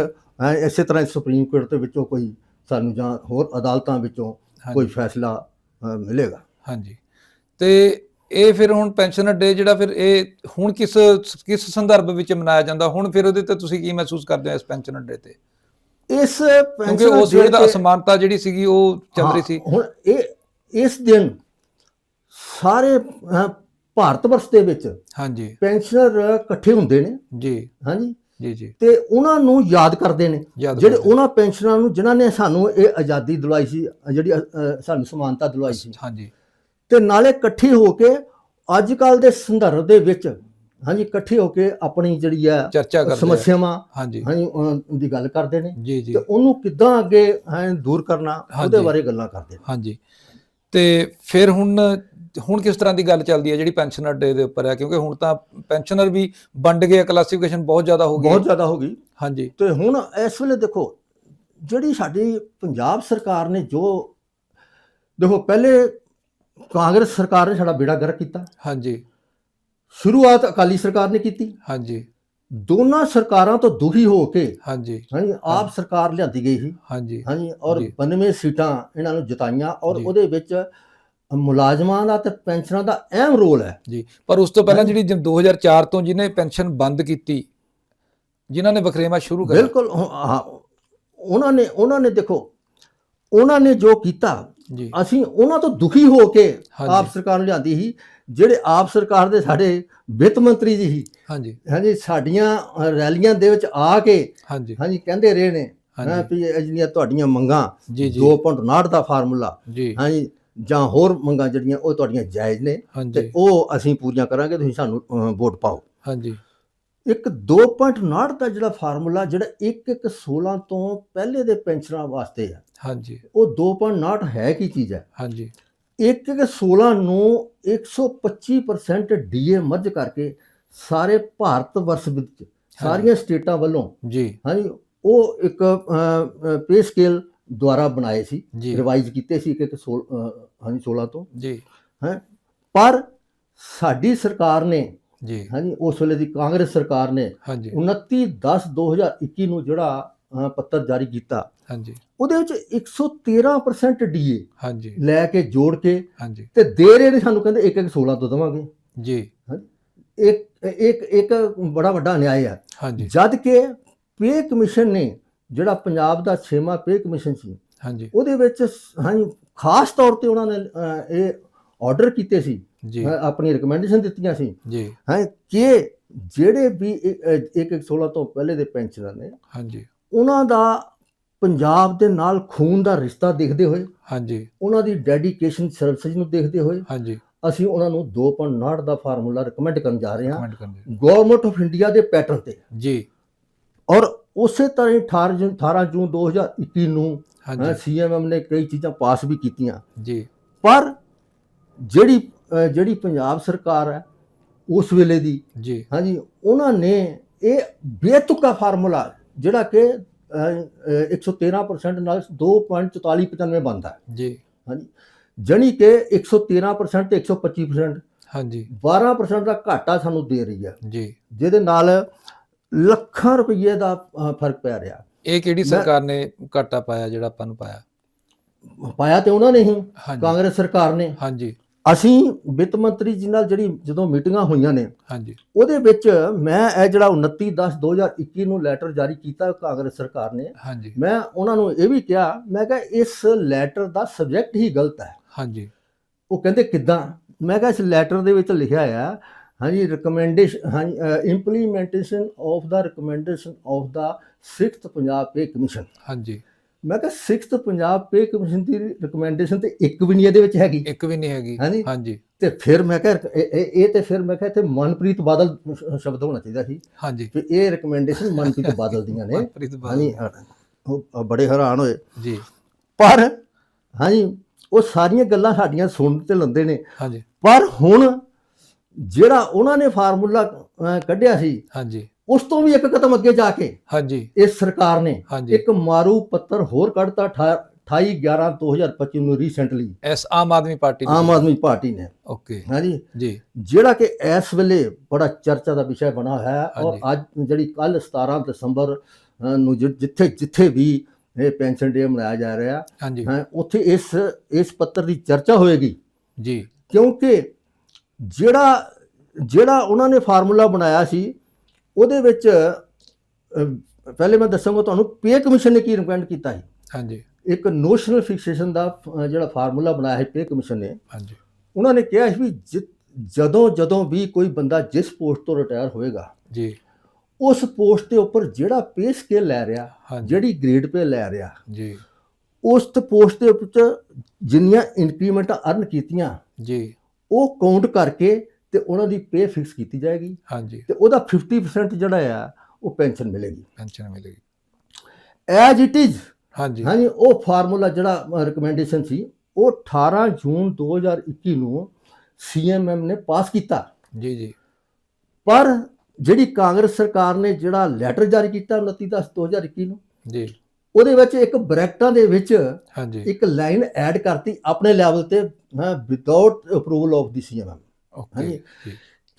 [SPEAKER 1] ਇਸੇ ਤਰ੍ਹਾਂ ਸੁਪਰੀਮ ਕੋਰਟ ਦੇ ਵਿੱਚੋਂ ਕੋਈ ਸਾਨੂੰ ਜਾਂ ਹੋਰ ਅਦਾਲਤਾਂ ਵਿੱਚੋਂ ਕੋਈ ਫੈਸਲਾ ਮਿਲੇਗਾ।
[SPEAKER 2] ਹਾਂਜੀ। ਤੇ ਇਹ ਫਿਰ ਹੁਣ ਪੈਨਸ਼ਨਰ ਡੇ ਜਿਹੜਾ ਫਿਰ ਇਹ ਹੁਣ ਕਿਸ ਕਿਸ ਸੰਦਰਭ ਵਿੱਚ ਮਨਾਇਆ ਜਾਂਦਾ? ਹੁਣ ਫਿਰ ਉਹਦੇ ਤੇ ਤੁਸੀਂ ਕੀ ਮਹਿਸੂਸ ਕਰਦੇ ਹੋ ਇਸ ਪੈਨਸ਼ਨਰ ਡੇ ਤੇ?
[SPEAKER 1] ਇਸ
[SPEAKER 2] ਕਿਉਂਕਿ ਉਸ ਵੇਲੇ ਦਾ ਅਸਮਾਨਤਾ ਜਿਹੜੀ ਸੀਗੀ ਉਹ ਚੱਲ ਰਹੀ ਸੀ।
[SPEAKER 1] ਹੁਣ ਇਹ ਇਸ ਦਿਨ ਸਾਰੇ ਭਾਰਤ ਵਰਸ਼ ਦੇ ਵਿੱਚ
[SPEAKER 2] ਹਾਂਜੀ।
[SPEAKER 1] ਪੈਨਸ਼ਨਰ ਇਕੱਠੇ ਹੁੰਦੇ ਨੇ।
[SPEAKER 2] ਜੀ।
[SPEAKER 1] ਹਾਂਜੀ।
[SPEAKER 2] ਜੀ ਜੀ।
[SPEAKER 1] ਤੇ ਉਹਨਾਂ ਨੂੰ ਯਾਦ ਕਰਦੇ ਨੇ। ਜਿਹੜੇ। ਉਹਨਾਂ ਪੈਨਸ਼ਨਰਾਂ ਨੂੰ ਜਿਨ੍ਹਾਂ ਨੇ ਸਾਨੂੰ ਇਹ ਆਜ਼ਾਦੀ ਦਿਲਵਾਈ ਸੀ ਜਿਹੜੀ ਸਾਨੂੰ ਸਮਾਨਤਾ ਦਿਲਵਾਈ ਸੀ।
[SPEAKER 2] ਹਾਂਜੀ।
[SPEAKER 1] ਤੇ ਨਾਲੇ ਇਕੱਠੇ ਹੋ ਕੇ ਅੱਜ ਕੱਲ ਦੇ ਸੰਦਰਭ ਦੇ ਵਿੱਚ ਹਾਂਜੀ ਇਕੱਠੇ ਹੋ ਕੇ ਆਪਣੀ ਜਿਹੜੀ ਹੈ
[SPEAKER 2] ਚਰਚਾ ਕਰਦੇ।
[SPEAKER 1] ਸਮੱਸਿਆਵਾਂ
[SPEAKER 2] ਹਾਂਜੀ।
[SPEAKER 1] ਹਾਂਜੀ ਦੀ ਗੱਲ ਕਰਦੇ ਨੇ।
[SPEAKER 2] ਜੀ ਜੀ।
[SPEAKER 1] ਤੇ ਉਹਨੂੰ ਕਿੱਦਾਂ ਅੱਗੇ ਹੈ ਦੂਰ ਕਰਨਾ ਉਹਦੇ। ਬਾਰੇ ਗੱਲਾਂ ਕਰਦੇ ਨੇ।
[SPEAKER 2] ਹਾਂਜੀ। ਤੇ ਫਿਰ ਹੁਣ ਹੁਣ ਕਿਸ ਤਰ੍ਹਾਂ ਦੀ ਗੱਲ ਚੱਲਦੀ ਹੈ ਜਿਹੜੀ ਪੈਨਸ਼ਨਰ ਡੇ ਦੇ ਉੱਪਰ ਹੈ? ਕਿਉਂਕਿ ਹੁਣ ਤਾਂ ਪੈਨਸ਼ਨਰ ਵੀ ਵੰਡ ਗਏ ਕਲਾਸੀਫਿਕੇਸ਼ਨ ਬਹੁਤ ਜ਼ਿਆਦਾ ਹੋ ਗਈ
[SPEAKER 1] ਬਹੁਤ। ਜ਼ਿਆਦਾ ਹੋ ਗਈ।
[SPEAKER 2] ਹਾਂਜੀ।
[SPEAKER 1] ਤੇ ਹੁਣ ਇਸ ਵੇਲੇ ਦੇਖੋ ਜਿਹੜੀ ਸਾਡੀ ਪੰਜਾਬ ਸਰਕਾਰ ਨੇ ਜੋ ਦੇਖੋ ਪਹਿਲੇ ਕਾਂਗਰਸ ਸਰਕਾਰ ਨੇ ਸਾਡਾ ਬੇੜਾ ਗਰਕ ਕੀਤਾ।
[SPEAKER 2] ਹਾਂਜੀ।
[SPEAKER 1] ਸ਼ੁਰੂਆਤ ਅਕਾਲੀ ਸਰਕਾਰ ਨੇ ਕੀਤੀ।
[SPEAKER 2] ਹਾਂਜੀ।
[SPEAKER 1] ਦੋਨਾਂ ਸਰਕਾਰਾਂ ਤੋਂ ਦੁਖੀ ਹੋ ਕੇ
[SPEAKER 2] ਹਾਂਜੀ।
[SPEAKER 1] ਹਾਂਜੀ ਆਪ ਸਰਕਾਰ ਲਿਆਂਦੀ ਗਈ ਸੀ।
[SPEAKER 2] ਹਾਂਜੀ।
[SPEAKER 1] ਹਾਂਜੀ ਔਰ
[SPEAKER 2] ਜੀ।
[SPEAKER 1] 92 ਸੀਟਾਂ ਇਹਨਾਂ ਨੂੰ ਜਿਤਾਈਆਂ ਔਰ। ਉਹਦੇ ਵਿੱਚ ਮੁਲਾਜ਼ਮਾਂ ਦਾ ਤੇ ਪੈਨਸ਼ਨਾਂ ਦਾ ਅਹਿਮ ਰੋਲ ਹੈ।
[SPEAKER 2] ਜੀ। ਪਰ ਉਸ ਤੋਂ ਪਹਿਲਾਂ। ਜਿਹੜੀ ਜ- 2004 ਤੋਂ ਜਿਹਨੇ ਪੈਨਸ਼ਨ ਬੰਦ ਕੀਤੀ ਜਿਨ੍ਹਾਂ ਨੇ ਵਖਰੇਵਾ ਸ਼ੁਰੂ ਕਰਿਆ
[SPEAKER 1] ਬਿਲਕੁਲ ਉਹਨਾਂ ਨੇ ਉਹਨਾਂ ਨੇ ਦੇਖੋ ਉਹਨਾਂ ਨੇ ਜੋ ਕੀਤਾ
[SPEAKER 2] ਜੀ।
[SPEAKER 1] ਅਸੀਂ ਉਹਨਾਂ ਤੋਂ ਦੁਖੀ ਹੋ ਕੇ। ਆਪ ਸਰਕਾਰ ਨੂੰ ਲਿਆਂਦੀ ਸੀ ਜਿਹੜੇ ਆਪ ਸਰਕਾਰ ਦੇ ਸਾਡੇ ਵਿੱਤ ਮੰਤਰੀ ਜੀ ਸੀ।
[SPEAKER 2] ਹਾਂਜੀ।
[SPEAKER 1] ਹਾਂਜੀ ਸਾਡੀਆਂ ਰੈਲੀਆਂ ਦੇ ਵਿੱਚ ਆ ਕੇ
[SPEAKER 2] ਹਾਂਜੀ।
[SPEAKER 1] ਹਾਂਜੀ ਕਹਿੰਦੇ ਰਹੇ ਨੇ ਹਾਂ ਵੀ ਜਿਹੜੀਆਂ ਤੁਹਾਡੀਆਂ ਮੰਗਾਂ
[SPEAKER 2] ਜੀ ਜੀ।
[SPEAKER 1] 2.59 ਦਾ ਫਾਰਮੂਲਾ ਹਾਂਜੀ ਜਾਂ ਹੋਰ ਮੰਗਾਂ ਜਿਹੜੀਆਂ ਉਹ ਤੁਹਾਡੀਆਂ ਜਾਇਜ਼ ਨੇ ਤੇ ਉਹ ਅਸੀਂ ਪੂਰੀਆਂ ਕਰਾਂਗੇ ਤੁਸੀਂ ਸਾਨੂੰ ਵੋਟ ਪਾਓ।
[SPEAKER 2] ਹਾਂਜੀ।
[SPEAKER 1] ਇੱਕ 2.59 ਦਾ ਜਿਹੜਾ ਫਾਰਮੂਲਾ ਜਿਹੜਾ 1 1 16 ਤੋਂ ਪਹਿਲੇ ਦੇ ਪੈਨਸ਼ਨਰਾਂ ਵਾਸਤੇ ਹੈ
[SPEAKER 2] ਹਾਂਜੀ।
[SPEAKER 1] ਉਹ 2.59 ਹੈ ਕੀ ਚੀਜ਼ ਹੈ?
[SPEAKER 2] ਹਾਂਜੀ।
[SPEAKER 1] 1 1 16 ਨੂੰ 125% ਡੀਏ ਮਰਜ ਕਰਕੇ ਸਾਰੇ ਭਾਰਤ ਵਰਸ਼ ਵਿੱਚ ਸਾਰੀਆਂ ਸਟੇਟਾਂ ਵੱਲੋਂ
[SPEAKER 2] ਜੀ।
[SPEAKER 1] ਹਾਂਜੀ ਉਹ ਇੱਕ ਪੇ ਸਕੇਲ ਦੁਆਰਾ ਬਣਾਏ ਸੀ ਰਿਵਾਈਜ਼ ਕੀਤੇ ਸੀ ਕਿ ਹਾਂਜੀ 16 ਤੋਂ।
[SPEAKER 2] ਜੀ।
[SPEAKER 1] ਹੈ ਪਰ ਸਾਡੀ ਸਰਕਾਰ ਨੇ
[SPEAKER 2] ਜੀ।
[SPEAKER 1] ਹਾਂਜੀ ਉਸ ਵੇਲੇ ਦੀ ਕਾਂਗਰਸ ਸਰਕਾਰ ਨੇ
[SPEAKER 2] ਹਾਂਜੀ।
[SPEAKER 1] 29 10 2021 ਨੂੰ ਜਿਹੜਾ ਪੱਤਰ ਜਾਰੀ ਕੀਤਾ।
[SPEAKER 2] ਹਾਂਜੀ।
[SPEAKER 1] ਉਹਦੇ ਵਿੱਚ 113% ਡੀਏ
[SPEAKER 2] ਹਾਂਜੀ।
[SPEAKER 1] ਲੈ ਕੇ ਜੋੜ ਕੇ
[SPEAKER 2] ਹਾਂਜੀ।
[SPEAKER 1] ਤੇ ਦੇ ਰਹੇ ਨੇ ਸਾਨੂੰ ਕਹਿੰਦੇ ਇੱਕ ਇੱਕ 16 ਤੋਂ ਦਵਾਂਗੇ।
[SPEAKER 2] ਜੀ।
[SPEAKER 1] ਇੱਕ ਇੱਕ ਇੱਕ ਬੜਾ ਵੱਡਾ ਅਨਿਆਏ ਹੈ
[SPEAKER 2] ਹਾਂਜੀ।
[SPEAKER 1] ਜਦ ਕਿ ਪੇ ਕਮਿਸ਼ਨ ਨੇ ਜਿਹੜਾ ਪੰਜਾਬ ਦਾ ਛੇਵਾਂ ਪੇ ਕਮਿਸ਼ਨ ਸੀ
[SPEAKER 2] ਹਾਂਜੀ।
[SPEAKER 1] ਉਹਦੇ ਵਿੱਚ ਹਾਂਜੀ ਖਾਸ ਤੌਰ ਤੇ ਉਹਨਾਂ ਨੇ ਇਹ ਆਰਡਰ ਕੀਤੇ ਸੀ ਆਪਣੀ ਰეკਮੈਂਡੇਸ਼ਨ ਦਿੱਤੀਆਂ ਸੀ।
[SPEAKER 2] ਜੀ।
[SPEAKER 1] ਹੈ ਕਿ ਜਿਹੜੇ ਵੀ 116 ਤੋਂ ਪਹਿਲੇ ਦੇ ਪੈਨਸ਼ਨਰ ਨੇ
[SPEAKER 2] ਹਾਂਜੀ।
[SPEAKER 1] ਉਹਨਾਂ ਦਾ ਪੰਜਾਬ ਦੇ ਨਾਲ ਖੂਨ ਦਾ ਰਿਸ਼ਤਾ ਦੇਖਦੇ ਹੋਏ
[SPEAKER 2] ਹਾਂਜੀ।
[SPEAKER 1] ਉਹਨਾਂ ਦੀ ਡੈਡੀਕੇਸ਼ਨ ਸਰਵਿਸ ਨੂੰ ਦੇਖਦੇ ਹੋਏ
[SPEAKER 2] ਹਾਂਜੀ।
[SPEAKER 1] ਅਸੀਂ ਉਹਨਾਂ ਨੂੰ 2.9 ਦਾ ਫਾਰਮੂਲਾ ਰეკਮੈਂਡ ਕਰਨ ਜਾ ਰਹੇ ਹਾਂ। ਗਵਰਨਮੈਂਟ ਆਫ ਇੰਡੀਆ ਦੇ ਪੈਟਰਨ ਤੇ।
[SPEAKER 2] ਜੀ।
[SPEAKER 1] ਔਰ ਉਸੇ ਤਰ੍ਹਾਂ 18 ਜੂਨ 18 ਜੂਨ 2021 ਨੂੰ ਸੀਐਮਐਮ ਨੇ ਕਈ ਚੀਜ਼ਾਂ ਪਾਸ ਵੀ ਕੀਤੀਆਂ।
[SPEAKER 2] ਜੀ।
[SPEAKER 1] ਪਰ ਜਿਹੜੀ ਜਿਹੜੀ ਪੰਜਾਬ ਸਰਕਾਰ ਹੈ ਉਸ ਵੇਲੇ ਦੀ
[SPEAKER 2] ਜੀ।
[SPEAKER 1] ਹਾਂਜੀ ਉਹਨਾਂ ਨੇ ਇਹ ਬੇਤੁਕਾ ਫਾਰਮੂਲਾ ਜਿਹੜਾ ਕਿ ਅ, ਅ, 113% ਨਾਲ 2.4495 ਬਣਦਾ ਹੈ।
[SPEAKER 2] ਜੀ।
[SPEAKER 1] ਹਾਂਜੀ। ਜਣੀ ਕਿ 113% ਤੇ 125%
[SPEAKER 2] ਹਾਂਜੀ।
[SPEAKER 1] 12% ਦਾ ਘਾਟਾ ਸਾਨੂੰ ਦੇ ਰਹੀ ਹੈ।
[SPEAKER 2] ਜੀ।
[SPEAKER 1] ਜਿਹਦੇ ਨਾਲ ਲੱਖਾਂ ਰੁਪਏ ਦਾ ਫ਼ਰਕ ਪੈ ਰਿਹਾ।
[SPEAKER 2] ਇਹ ਕਿਹੜੀ ਸਰਕਾਰ ਨੇ ਘਾਟਾ ਪਾਇਆ ਜਿਹੜਾ ਆਪਾਂ ਨੂੰ ਪਾਇਆ?
[SPEAKER 1] ਪਾਇਆ ਤੇ ਉਹਨਾਂ ਨੇ ਹੀ ਕਾਂਗਰਸ ਸਰਕਾਰ ਨੇ।
[SPEAKER 2] ਹਾਂਜੀ।
[SPEAKER 1] ਅਸੀਂ ਵਿੱਤ ਮੰਤਰੀ ਜੀ ਨਾਲ ਜਿਹੜੀ ਜਦੋਂ ਮੀਟਿੰਗਾਂ ਹੋਈਆਂ ਨੇ
[SPEAKER 2] ਹਾਂਜੀ।
[SPEAKER 1] ਉਹਦੇ ਵਿੱਚ ਮੈਂ ਇਹ ਜਿਹੜਾ 29 10 2021 ਨੂੰ ਲੈਟਰ ਜਾਰੀ ਕੀਤਾ ਕਾਂਗਰਸ ਸਰਕਾਰ ਨੇ
[SPEAKER 2] ਹਾਂਜੀ।
[SPEAKER 1] ਮੈਂ ਉਹਨਾਂ ਨੂੰ ਇਹ ਵੀ ਕਿਹਾ ਮੈਂ ਕਿਹਾ ਇਸ ਲੈਟਰ ਦਾ ਸਬਜੈਕਟ ਹੀ ਗਲਤ ਹੈ।
[SPEAKER 2] ਹਾਂਜੀ।
[SPEAKER 1] ਉਹ ਕਹਿੰਦੇ ਕਿੱਦਾਂ? ਮੈਂ ਕਿਹਾ ਇਸ ਲੈਟਰ ਦੇ ਵਿੱਚ ਲਿਖਿਆ ਆ ਹਾਂਜੀ ਰਿਕਮੈਂਡੇਸ਼ਨ ਹਾਂਜੀ implementation of the recommendation of the 6th Punjab pay commission
[SPEAKER 2] ਹਾਂਜੀ।
[SPEAKER 1] ਮੈਂ ਕਿਹਾ 6th ਪੰਜਾਬ ਪੇ ਕਮਿਸ਼ਨ ਦੀ ਰਿਕਮੈਂਡੇਸ਼ਨ ਤੇ ਇੱਕ ਵੀ ਨਹੀਂ ਇਹਦੇ ਵਿੱਚ ਹੈਗੀ।
[SPEAKER 2] ਇੱਕ ਵੀ ਨਹੀਂ ਹੈਗੀ।
[SPEAKER 1] ਹਾਂਜੀ। ਤੇ ਫਿਰ ਮੈਂ ਕਿਹਾ ਇਹ- ਤੇ ਫਿਰ ਮੈਂ ਕਿਹਾ ਇੱਥੇ ਮਨਪ੍ਰੀਤ ਬਾਦਲ ਸ਼ਬਦ ਹੋਣਾ ਚਾਹੀਦਾ ਸੀ।
[SPEAKER 2] ਹਾਂਜੀ।
[SPEAKER 1] ਕਿ ਇਹ ਰਿਕਮੈਂਡੇਸ਼ਨ ਮਨਪ੍ਰੀਤ ਬਾਦਲ ਦੀਆਂ ਨੇ। ਹਾਂਜੀ ਉਹ ਬੜੇ ਹੈਰਾਨ ਹੋਏ।
[SPEAKER 2] ਜੀ।
[SPEAKER 1] ਪਰ ਹਾਂਜੀ ਉਹ ਸਾਰੀਆਂ ਗੱਲਾਂ ਸਾਡੀਆਂ ਸੁਣ ਤੇ ਲੰਦੇ ਨੇ।
[SPEAKER 2] ਹਾਂਜੀ।
[SPEAKER 1] ਪਰ ਹੁਣ ਜਿਹੜਾ ਉਹਨਾਂ ਨੇ ਫਾਰਮੂਲਾ ਕੱਢਿਆ ਸੀ
[SPEAKER 2] ਹਾਂਜੀ।
[SPEAKER 1] ਉਸ ਤੋਂ ਵੀ ਇੱਕ ਕਦਮ ਅੱਗੇ ਜਾ ਕੇ
[SPEAKER 2] ਹਾਂਜੀ।
[SPEAKER 1] ਇਸ ਸਰਕਾਰ ਨੇ ਇੱਕ ਮਾਰੂ ਪੱਤਰ ਹੋਰ ਕੱਢਤਾ 28 11 2025 ਨੂੰ recently
[SPEAKER 2] S Aam Aadmi Party
[SPEAKER 1] Aam Aadmi party ਨੇ।
[SPEAKER 2] ਓਕੇ।
[SPEAKER 1] ਹਾਂਜੀ।
[SPEAKER 2] ਜੀ।
[SPEAKER 1] ਜਿਹੜਾ ਕਿ ਇਸ ਵੇਲੇ ਬੜਾ ਚਰਚਾ ਦਾ ਵਿਸ਼ਾ ਬਣਾ ਹੈ ਔਰ। ਅੱਜ ਜਿਹੜੀ ਕੱਲ 17 ਦਸੰਬਰ ਨੂੰ ਜਿੱਥੇ ਜਿੱਥੇ ਵੀ ਇਹ ਪੈਨਸ਼ਨ ਡੇ ਮਨਾਇਆ ਜਾ ਰਿਹਾ
[SPEAKER 2] ਹਾਂਜੀ।
[SPEAKER 1] ਹੈ ਉੱਥੇ ਇਸ ਇਸ ਪੱਤਰ ਦੀ ਚਰਚਾ ਹੋਏਗੀ।
[SPEAKER 2] ਜੀ।
[SPEAKER 1] ਕਿਉਂਕਿ ਜਿਹੜਾ ਜਿਹੜਾ ਉਹਨਾਂ ਨੇ ਫਾਰਮੂਲਾ ਬਣਾਇਆ ਸੀ ਉਹਦੇ ਵਿੱਚ ਪਹਿਲੇ ਮੈਂ ਦੱਸਾਂਗਾ ਤੁਹਾਨੂੰ ਪੇ ਕਮਿਸ਼ਨ ਨੇ ਕੀ ਰਿਕਮੈਂਡ ਕੀਤਾ ਸੀ?
[SPEAKER 2] ਹਾਂਜੀ।
[SPEAKER 1] ਇੱਕ ਨੋਸ਼ਨਲ ਫਿਕਸੇਸ਼ਨ ਦਾ ਜਿਹੜਾ ਫਾਰਮੂਲਾ ਬਣਾਇਆ ਹੈ ਪੇ ਕਮਿਸ਼ਨ ਨੇ।
[SPEAKER 2] ਹਾਂਜੀ।
[SPEAKER 1] ਉਹਨਾਂ ਨੇ ਕਿਹਾ ਸੀ ਵੀ ਜਦੋਂ ਜਦੋਂ ਵੀ ਕੋਈ ਬੰਦਾ ਜਿਸ ਪੋਸਟ ਤੋਂ ਰਿਟਾਇਰ ਹੋਏਗਾ
[SPEAKER 2] ਜੀ।
[SPEAKER 1] ਉਸ ਪੋਸਟ ਦੇ ਉੱਪਰ ਜਿਹੜਾ ਪੇ ਸਕੇਲ ਲੈ ਰਿਹਾ ਜਿਹੜੀ ਗ੍ਰੇਡ ਪੇ ਲੈ ਰਿਹਾ
[SPEAKER 2] ਜੀ।
[SPEAKER 1] ਉਸ ਤੇ ਪੋਸਟ ਦੇ ਉੱਪਰ ਜਿੰਨੀਆਂ ਇਨਕਰੀਮੈਂਟਾਂ ਅਰਨ ਕੀਤੀਆਂ
[SPEAKER 2] ਜੀ। ਉਹ
[SPEAKER 1] ਕਾਊਂਟ ਕਰਕੇ ਤੇ ਉਹਨਾਂ ਦੀ ਪੇ ਫਿਕਸ ਕੀਤੀ ਜਾਏਗੀ।
[SPEAKER 2] ਹਾਂਜੀ।
[SPEAKER 1] ਤੇ ਉਹਦਾ 50% ਜਿਹੜਾ ਆ ਉਹ ਪੈਨਸ਼ਨ ਮਿਲੇਗੀ।
[SPEAKER 2] ਪੈਨਸ਼ਨ ਮਿਲੇਗੀ।
[SPEAKER 1] ਐਜ਼ ਇਟ ਇਜ਼
[SPEAKER 2] ਹਾਂਜੀ।
[SPEAKER 1] ਹਾਂਜੀ ਉਹ ਫਾਰਮੂਲਾ ਜਿਹੜਾ ਰეკਮੈਂਡੇਸ਼ਨ ਸੀ ਉਹ 18 ਜੂਨ 2021 ਨੂੰ ਸੀਐਮਐਮ ਨੇ ਪਾਸ ਕੀਤਾ।
[SPEAKER 2] ਜੀ ਜੀ।
[SPEAKER 1] ਪਰ ਜਿਹੜੀ ਕਾਂਗਰਸ ਸਰਕਾਰ ਨੇ ਜਿਹੜਾ ਲੈਟਰ ਜਾਰੀ ਕੀਤਾ 29 ਦਸ 2021 ਨੂੰ
[SPEAKER 2] ਜੀ।
[SPEAKER 1] ਉਹਦੇ ਵਿੱਚ ਇੱਕ ਬ੍ਰੈਕਟਾਂ ਦੇ ਵਿੱਚ
[SPEAKER 2] ਹਾਂਜੀ।
[SPEAKER 1] ਇੱਕ ਲਾਈਨ ਐਡ ਕਰਤੀ ਆਪਣੇ ਲੈਵਲ ਤੇ without approval of the CMM
[SPEAKER 2] okay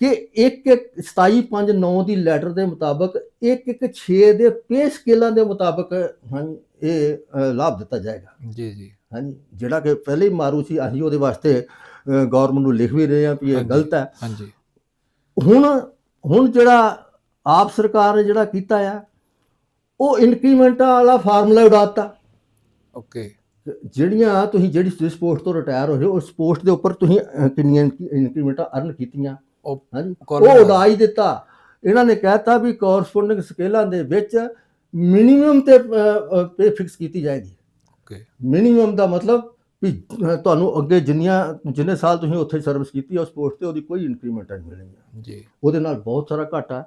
[SPEAKER 1] ਕਿ ਇੱਕ ਇੱਕ 2759 ਦੀ ਲੈਟਰ ਦੇ ਮੁਤਾਬਕ ਇੱਕ ਇੱਕ 6 ਦੇ ਪੇ ਸਕੇਲਾਂ ਦੇ ਮੁਤਾਬਕ ਹਾਂਜੀ ਇਹ ਲਾਭ ਦਿੱਤਾ ਜਾਏਗਾ।
[SPEAKER 2] ਜੀ ਜੀ।
[SPEAKER 1] ਹਾਂਜੀ ਜਿਹੜਾ ਕਿ ਪਹਿਲੇ ਹੀ ਮਾਰੂ ਸੀ ਅਸੀਂ ਉਹਦੇ ਵਾਸਤੇ ਗਵਰਨਮੈਂਟ ਨੂੰ ਲਿਖ ਵੀ ਰਹੇ ਹਾਂ ਵੀ ਇਹ। ਗਲਤ ਹੈ।
[SPEAKER 2] ਹਾਂਜੀ।
[SPEAKER 1] ਹੁਣ ਹੁਣ ਜਿਹੜਾ ਆਪ ਸਰਕਾਰ ਨੇ ਜਿਹੜਾ ਕੀਤਾ ਆ ਉਹ ਇਨਕਰੀਮੈਂਟਾਂ ਵਾਲਾ ਫਾਰਮੂਲਾ ਉਡਾਤਾ
[SPEAKER 2] ਓਕੇ।
[SPEAKER 1] ਜਿਹੜੀਆਂ ਤੁਸੀਂ ਜਿਹੜੀ ਜਿਸ ਪੋਸਟ ਤੋਂ ਰਿਟਾਇਰ ਹੋਏ ਹੋ ਉਸ ਪੋਸਟ ਦੇ ਉੱਪਰ ਤੁਸੀਂ ਕਿੰਨੀਆਂ ਇਨਕਰੀਮੈਂਟਾਂ ਅਰਨ ਕੀਤੀਆਂ।
[SPEAKER 2] ਉਹ
[SPEAKER 1] ਹਾਂਜੀ। ਉਹ ਉਡਾ ਹੀ ਦਿੱਤਾ। ਇਹਨਾਂ ਨੇ ਕਹਿਤਾ ਵੀ ਕੋਰਸਪੋਂਡਿੰਗ ਸਕੇਲਾਂ ਦੇ ਵਿੱਚ ਮਿਨੀਮਮ ਤੇ ਪੇ ਫਿਕਸ ਕੀਤੀ ਜਾਏਗੀ।
[SPEAKER 2] ਓਕੇ
[SPEAKER 1] ਮਿਨੀਮਮ ਦਾ ਮਤਲਬ ਵੀ ਤੁਹਾਨੂੰ ਅੱਗੇ ਜਿੰਨੀਆਂ ਜਿੰਨੇ ਸਾਲ ਤੁਸੀਂ ਉੱਥੇ ਸਰਵਿਸ ਕੀਤੀ ਹੈ ਉਸ ਪੋਸਟ ਤੇ ਉਹਦੀ ਕੋਈ ਇਨਕਰੀਮੈਂਟ ਨਹੀਂ ਮਿਲੇਗੀ
[SPEAKER 2] ਜੀ।
[SPEAKER 1] ਉਹਦੇ ਨਾਲ ਬਹੁਤ ਸਾਰਾ ਘਾਟਾ।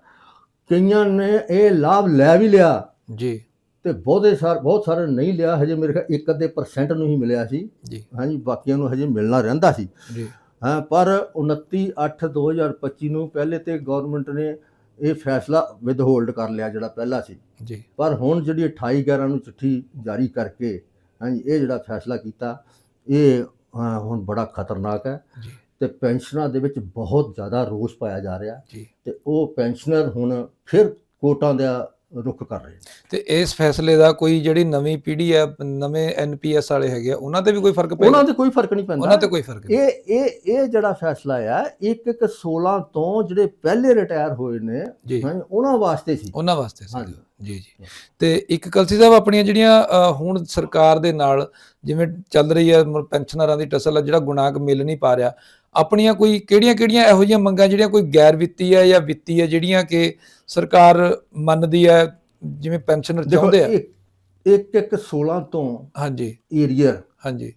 [SPEAKER 1] ਕਈਆਂ ਨੇ ਇਹ ਲਾਭ ਲੈ ਵੀ ਲਿਆ।
[SPEAKER 2] ਜੀ।
[SPEAKER 1] ਤੇ ਬਹੁਤੇ ਸਾਰ ਬਹੁਤ ਸਾਰੇ ਨਹੀਂ ਲਿਆ ਹਜੇ ਮੇਰੇ ਖਿਆਲ ਇੱਕ ਅੱਧੇ ਪਰਸੈਂਟ ਨੂੰ ਹੀ ਮਿਲਿਆ ਸੀ।
[SPEAKER 2] ਜੀ।
[SPEAKER 1] ਹਾਂਜੀ ਬਾਕੀਆਂ ਨੂੰ ਹਜੇ ਮਿਲਣਾ ਰਹਿੰਦਾ ਸੀ।
[SPEAKER 2] ਜੀ।
[SPEAKER 1] ਹਾਂ ਪਰ 29 8 2025 ਨੂੰ ਪਹਿਲੇ ਤੇ ਗਵਰਨਮੈਂਟ ਨੇ ਇਹ ਫੈਸਲਾ ਵਿਦਹੋਲਡ ਕਰ ਲਿਆ ਜਿਹੜਾ ਪਹਿਲਾ ਸੀ।
[SPEAKER 2] ਜੀ।
[SPEAKER 1] ਪਰ ਹੁਣ ਜਿਹੜੀ 28 11 ਨੂੰ ਚਿੱਠੀ ਜਾਰੀ ਕਰਕੇ ਹਾਂਜੀ ਇਹ ਜਿਹੜਾ ਫੈਸਲਾ ਕੀਤਾ ਇਹ ਹੁਣ ਬੜਾ ਖਤਰਨਾਕ ਹੈ।
[SPEAKER 2] ਜੀ।
[SPEAKER 1] ਤੇ ਪੈਨਸ਼ਨਾਂ ਦੇ ਵਿੱਚ ਬਹੁਤ ਜ਼ਿਆਦਾ ਰੋਸ ਪਾਇਆ ਜਾ ਰਿਹਾ।
[SPEAKER 2] ਜੀ।
[SPEAKER 1] ਤੇ ਉਹ ਪੈਨਸ਼ਨਰ ਹੁਣ ਫਿਰ ਕੋਟਾਂ ਦਾ ਰੁਖ ਕਰ ਰਹੇ ਨੇ।
[SPEAKER 2] ਤੇ ਇਸ ਫੈਸਲੇ ਦਾ ਕੋਈ ਜਿਹੜੀ ਨਵੀਂ ਪੀੜ੍ਹੀ ਹੈ ਨਵੇਂ ਐਨਪੀਐਸ ਵਾਲੇ ਹੈਗੇ ਆ ਉਹਨਾਂ ਤੇ ਵੀ ਕੋਈ ਫ਼ਰਕ
[SPEAKER 1] ਉਹਨਾਂ
[SPEAKER 2] ਪਏਗਾ
[SPEAKER 1] ਤੇ ਕੋਈ ਫ਼ਰਕ ਨਹੀਂ ਪੈਂਦਾ।
[SPEAKER 2] ਉਹਨਾਂ ਤੇ ਕੋਈ ਫ਼ਰਕ ਨਹੀਂ।
[SPEAKER 1] ਇਹ ਇਹ ਇਹ ਜਿਹੜਾ ਫੈਸਲਾ ਆ ਇੱਕ ਇੱਕ 16 ਤੋਂ ਜਿਹੜੇ ਪਹਿਲੇ ਰਿਟਾਇਰ ਹੋਏ ਨੇ
[SPEAKER 2] ਜੀ।
[SPEAKER 1] ਉਹਨਾਂ ਵਾਸਤੇ ਸੀ।
[SPEAKER 2] ਉਹਨਾਂ ਵਾਸਤੇ ਸੀ
[SPEAKER 1] ਹਾਂਜੀ।
[SPEAKER 2] ਜੀ ਜੀ। ਤੇ ਇੱਕ ਕਲਸੀ ਸਾਹਿਬ ਆਪਣੀਆਂ ਜਿਹੜੀਆਂ ਅ, ਹੁਣ ਸਰਕਾਰ ਦੇ ਨਾਲ ਜਿਵੇਂ ਚੱਲ ਰਹੀ ਹੈ ਮ- ਪੈਨਸ਼ਨਰਾਂ ਦੀ ਟਸਲ ਆ ਜਿਹੜਾ ਗੁਣਾਕ ਮਿਲ ਨਹੀਂ ਪਾ ਰਿਹਾ ਆਪਣੀਆਂ ਕੋਈ ਕਿਹੜੀਆਂ ਕਿਹੜੀਆਂ ਇਹੋ ਜਿਹੀਆਂ ਮੰਗਾਂ ਜਿਹੜੀਆਂ ਕੋਈ ਗੈਰ ਵਿੱਤੀ ਹੈ ਜਾਂ ਵਿੱਤੀ ਹੈ ਜਿਹੜੀਆਂ ਕਿ ਸਰਕਾਰ ਮੰਨਦੀ ਹੈ ਜਿਵੇਂ ਪੈਨਸ਼ਨਰ ਚਾਹੁੰਦੇ ਆ?
[SPEAKER 1] ਇੱਕ ਇੱਕ ਇੱਕ 16 ਤੋਂ
[SPEAKER 2] ਹਾਂਜੀ।
[SPEAKER 1] ਏਰੀਆ
[SPEAKER 2] ਹਾਂਜੀ।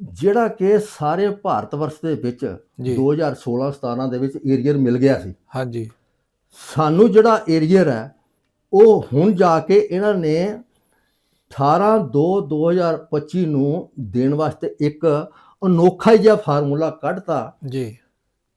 [SPEAKER 1] ਜਿਹੜਾ ਕਿ ਸਾਰੇ ਭਾਰਤ ਵਰਸ਼ ਦੇ ਵਿੱਚ
[SPEAKER 2] ਜੀ।
[SPEAKER 1] 2016 17 ਦੇ ਵਿੱਚ ਏਰੀਅਰ ਮਿਲ ਗਿਆ ਸੀ।
[SPEAKER 2] ਹਾਂਜੀ।
[SPEAKER 1] ਸਾਨੂੰ ਜਿਹੜਾ ਏਰੀਅਰ ਹੈ ਉਹ ਹੁਣ ਜਾ ਕੇ ਇਹਨਾਂ ਨੇ 18 2 2025 ਨੂੰ ਦੇਣ ਵਾਸਤੇ ਇੱਕ ਅਨੋਖਾ ਹੀ ਜਿਹਾ ਫਾਰਮੂਲਾ ਕੱਢਤਾ।
[SPEAKER 2] ਜੀ।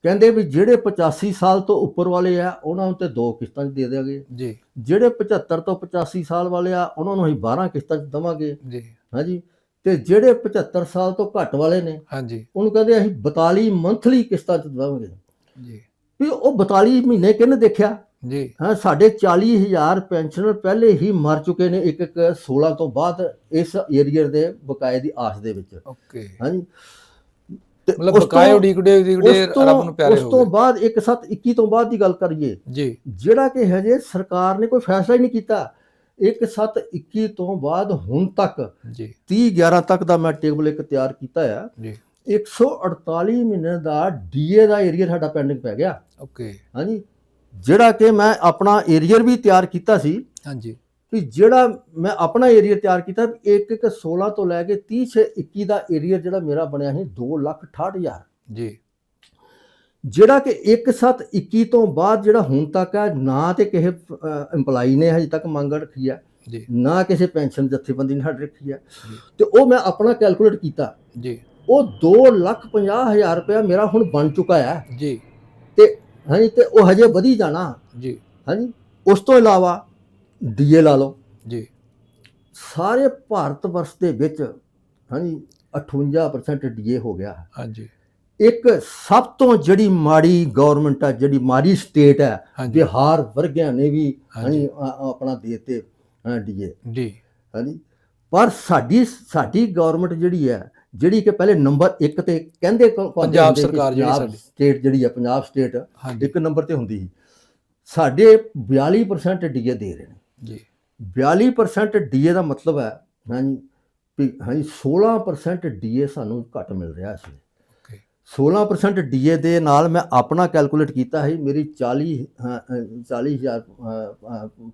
[SPEAKER 1] ਕਹਿੰਦੇ ਵੀ ਜਿਹੜੇ 85 ਸਾਲ ਤੋਂ ਉੱਪਰ ਵਾਲੇ ਆ ਉਹਨਾਂ ਨੂੰ ਤੇ ਦੋ ਕਿਸ਼ਤਾਂ 'ਚ ਦੇ ਦੇਵਾਂਗੇ
[SPEAKER 2] ਜੀ।
[SPEAKER 1] ਜਿਹੜੇ 75 ਤੋਂ 85 ਸਾਲ ਵਾਲੇ ਆ ਉਹਨਾਂ ਨੂੰ ਅਸੀਂ 12 ਕਿਸ਼ਤਾਂ 'ਚ ਦਵਾਂਗੇ।
[SPEAKER 2] ਜੀ।
[SPEAKER 1] ਹਾਂਜੀ ਤੇ ਜਿਹੜੇ 75 ਸਾਲ ਤੋਂ ਘੱਟ ਵਾਲੇ ਨੇ
[SPEAKER 2] ਹਾਂਜੀ
[SPEAKER 1] ਉਹਨੂੰ ਕਹਿੰਦੇ ਅਸੀਂ 42 ਮੰਥਲੀ ਕਿਸ਼ਤਾਂ 'ਚ ਦਵਾਂਗੇ।
[SPEAKER 2] ਜੀ।
[SPEAKER 1] ਵੀ ਉਹ 42 ਮਹੀਨੇ ਕਿਹਨੇ ਦੇਖਿਆ?
[SPEAKER 2] ਜੀ।
[SPEAKER 1] ਹਾਂ ਸਾਡੇ 40000 ਪੈਨਸ਼ਨਰ ਪਹਿਲੇ ਹੀ ਮਰ ਚੁੱਕੇ ਨੇ ਇੱਕ ਇੱਕ 16 ਤੋਂ ਬਾਅਦ ਇਸ ਏਰੀਆ ਦੇ ਬਕਾਏ ਦੀ ਆਸ ਦੇ ਵਿੱਚ।
[SPEAKER 2] ਓਕੇ।
[SPEAKER 1] ਹਾਂਜੀ। ਤੇ
[SPEAKER 2] ਮਤਲਬ
[SPEAKER 1] ਉਸ ਤੋਂ-
[SPEAKER 2] ਬਕਾਏ
[SPEAKER 1] ਉਸ ਤੋਂ
[SPEAKER 2] ਰੱਬ ਨੂੰ ਪਿਆਰੇ
[SPEAKER 1] ਉਸ
[SPEAKER 2] ਹੋ
[SPEAKER 1] ਤੋਂ
[SPEAKER 2] ਗਏ।
[SPEAKER 1] ਬਾਅਦ 1721 ਤੋਂ ਬਾਅਦ ਦੀ ਗੱਲ ਕਰੀਏ।
[SPEAKER 2] ਜੀ।
[SPEAKER 1] ਜਿਹੜਾ ਕਿ ਹਜੇ ਸਰਕਾਰ ਨੇ ਕੋਈ ਫੈਸਲਾ ਹੀ ਨਹੀਂ ਕੀਤਾ। 1721 ਤੋਂ ਬਾਅਦ ਹੁਣ ਤੱਕ
[SPEAKER 2] ਜੀ।
[SPEAKER 1] 30 11 ਤੱਕ ਦਾ ਮੈਂ ਟੇਬਲ ਇੱਕ ਤਿਆਰ ਕੀਤਾ ਆ।
[SPEAKER 2] ਜੀ।
[SPEAKER 1] 148 ਮਹੀਨੇ ਦਾ ਡੀਏ ਦਾ ਏਰੀਆ ਸਾਡਾ ਪੈਂਡਿੰਗ ਪੈ ਗਿਆ।
[SPEAKER 2] ਓਕੇ।
[SPEAKER 1] ਹਾਂਜੀ। ਜਿਹੜਾ ਕਿ ਮੈਂ ਆਪਣਾ ਏਰੀਆ ਵੀ ਤਿਆਰ ਕੀਤਾ ਸੀ।
[SPEAKER 2] ਹਾਂਜੀ।
[SPEAKER 1] ਕਿ ਜਿਹੜਾ ਮੈਂ ਆਪਣਾ ਏਰੀਆ ਤਿਆਰ ਕੀਤਾ ਇੱਕ ਇੱਕ 16 ਤੋਂ ਲੈ ਕੇ 30 ਛੇ 21 ਦਾ ਏਰੀਆ ਜਿਹੜਾ ਮੇਰਾ ਬਣਿਆ ਸੀ 2 ਲੱਖ 68 ਹਜ਼ਾਰ।
[SPEAKER 2] ਜੀ।
[SPEAKER 1] ਜਿਹੜਾ ਕਿ 1721 ਤੋਂ ਬਾਅਦ ਜਿਹੜਾ ਹੁਣ ਤੱਕ ਹੈ ਨਾ ਤੇ ਕਿਸੇ EMPLOYE ਨੇ ਹਜੇ ਤੱਕ ਮੰਗ ਰੱਖੀ ਹੈ।
[SPEAKER 2] ਜੀ।
[SPEAKER 1] ਨਾ ਕਿਸੇ ਪੈਨਸ਼ਨ ਜਥੇਬੰਦੀ ਨੇ ਹੱਦ ਰੱਖੀ ਹੈ। ਤੇ ਉਹ ਮੈਂ ਆਪਣਾ ਕੈਲਕੂਲੇਟ ਕੀਤਾ।
[SPEAKER 2] ਜੀ।
[SPEAKER 1] ਉਹ 2 ਲੱਖ 50 ਹਜ਼ਾਰ ਰੁਪਇਆ ਮੇਰਾ ਹੁਣ ਬਣ ਚੁੱਕਾ ਹੈ।
[SPEAKER 2] ਜੀ।
[SPEAKER 1] ਤੇ ਹਾਂਜੀ ਤੇ ਉਹ ਹਜੇ ਵਧੀ ਜਾਣਾ।
[SPEAKER 2] ਜੀ।
[SPEAKER 1] ਹਾਂਜੀ ਉਸ ਤੋਂ ਇਲਾਵਾ ਡੀਏ ਲਾ ਲਓ।
[SPEAKER 2] ਜੀ।
[SPEAKER 1] ਸਾਰੇ ਭਾਰਤ ਵਰਸ਼ ਦੇ ਵਿੱਚ ਹਾਂਜੀ 58% ਡੀਏ ਹੋ ਗਿਆ
[SPEAKER 2] ਹਾਂਜੀ।
[SPEAKER 1] ਇੱਕ ਸਭ ਤੋਂ ਜਿਹੜੀ ਮਾੜੀ ਗਵਰਨਮੈਂਟ ਹੈ ਜਿਹੜੀ ਮਾੜੀ ਸਟੇਟ ਹੈ ਬਿਹਾਰ ਵਰਗਿਆਂ ਨੇ ਵੀ
[SPEAKER 2] ਹਾਂਜੀ।
[SPEAKER 1] ਆ- ਆ- ਆਪਣਾ ਦੇਤੇ ਡੀਏ।
[SPEAKER 2] ਜੀ।
[SPEAKER 1] ਹਾਂਜੀ ਪਰ ਸਾਡੀ ਸਾਡੀ ਗਵਰਨਮੈਂਟ ਜਿਹੜੀ ਹੈ ਜਿਹੜੀ ਕਿ ਪਹਿਲੇ ਨੰਬਰ 1 ਤੇ ਕਹਿੰਦੇ
[SPEAKER 2] ਪੰਜਾਬ ਸਰਕਾਰ ਜਿਹੜੀ ਸਾਡੀ।
[SPEAKER 1] ਸਟੇਟ ਜਿਹੜੀ ਹੈ ਪੰਜਾਬ ਸਟੇਟ ਇੱਕ ਨੰਬਰ ਤੇ ਹੁੰਦੀ ਸੀ। ਸਾਡੇ 42% ਡੀਏ ਦੇ ਰਹੇ ਨੇ।
[SPEAKER 2] ਜੀ।
[SPEAKER 1] 42% ਡੀਏ ਦਾ ਮਤਲਬ ਹੈ ਹਾਂਜੀ ਹਾਂਜੀ 16% ਡੀਏ ਸਾਨੂੰ ਘੱਟ ਮਿਲ ਰਿਹਾ ਇਸ ਵੇਲੇ।
[SPEAKER 2] ਓਕੇ।
[SPEAKER 1] 16% ਡੀਏ ਦੇ ਨਾਲ ਮੈਂ ਆਪਣਾ ਕੈਲਕੂਲੇਟ ਕੀਤਾ ਹੈ ਮੇਰੀ 40 ਹਾਂ, ਅ, 40000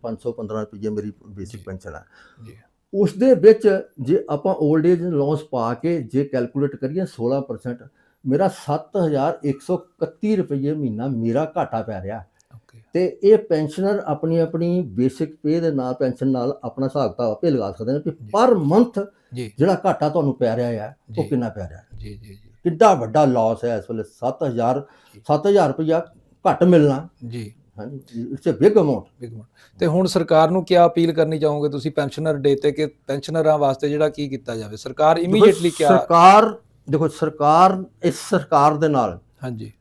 [SPEAKER 1] 515 ਰੁਪਏ ਮੇਰੀ ਬੇਸਿਕ ਪੈਨਸ਼ਨ ਹੈ
[SPEAKER 2] ਜੀ।
[SPEAKER 1] ਉਸ ਦੇ ਵਿੱਚ ਜੇ ਆਪਾਂ 올ਡ ਏਜ ਲੋਨਸ ਪਾ ਕੇ ਜੇ ਕੈਲਕੂਲੇਟ ਕਰੀਏ 16% ਮੇਰਾ 7131 ਰੁਪਏ ਮਹੀਨਾ ਮੇਰਾ ਘਾਟਾ ਪੈ ਰਿਹਾ। ਤੇ ਇਹ ਪੈਨਸ਼ਨਰ ਆਪਣੀ ਆਪਣੀ ਬੇਸਿਕ ਪੇ ਦੇ ਨਾਲ ਪੈਨਸ਼ਨ ਨਾਲ ਆਪਣਾ ਹਿਸਾਬ ਕਿਤਾਬ ਆਪੇ ਲਗਾ ਸਕਦੇ ਨੇ ਕਿ। ਪਰ ਮੰਥ ਜਿਹੜਾ ਘਾਟਾ ਤੁਹਾਨੂੰ ਪੈ ਰਿਹਾ ਹੈ ਉਹ। ਕਿੰਨਾ ਪੈ ਰਿਹਾ? ਹੈ
[SPEAKER 2] ਜੀ ਜੀ ਜੀ।
[SPEAKER 1] ਕਿੱਡਾ ਵੱਡਾ ਲਾਸ ਹੈ ਇਸ ਵੇਲੇ 7000 7000 ਰੁਪਇਆ ਘੱਟ ਮਿਲਣਾ।
[SPEAKER 2] ਜੀ।
[SPEAKER 1] ਹਾਂਜੀ it's a big amount
[SPEAKER 2] big ਮਨ ਤੇ ਹੁਣ ਸਰਕਾਰ ਨੂੰ ਕੀ ਅਪੀਲ ਕਰਨੀ ਚਾਹੋਗੇ ਤੁਸੀਂ ਪੈਨਸ਼ਨਰ ਡੇ ਤੇ ਕਿ ਪੈਨਸ਼ਨਰਾਂ ਵਾਸਤੇ ਜਿਹੜਾ ਕੀ ਕੀਤਾ ਜਾਵੇ? ਸਰਕਾਰ ਇਮੀਡੀਏਟਲੀ ਕੀ
[SPEAKER 1] ਸਰਕਾਰ ਦੇਖੋ ਸਰਕਾਰ ਇਸ ਸਰਕਾਰ ਦੇ ਨਾਲ
[SPEAKER 2] ਹਾਂਜੀ।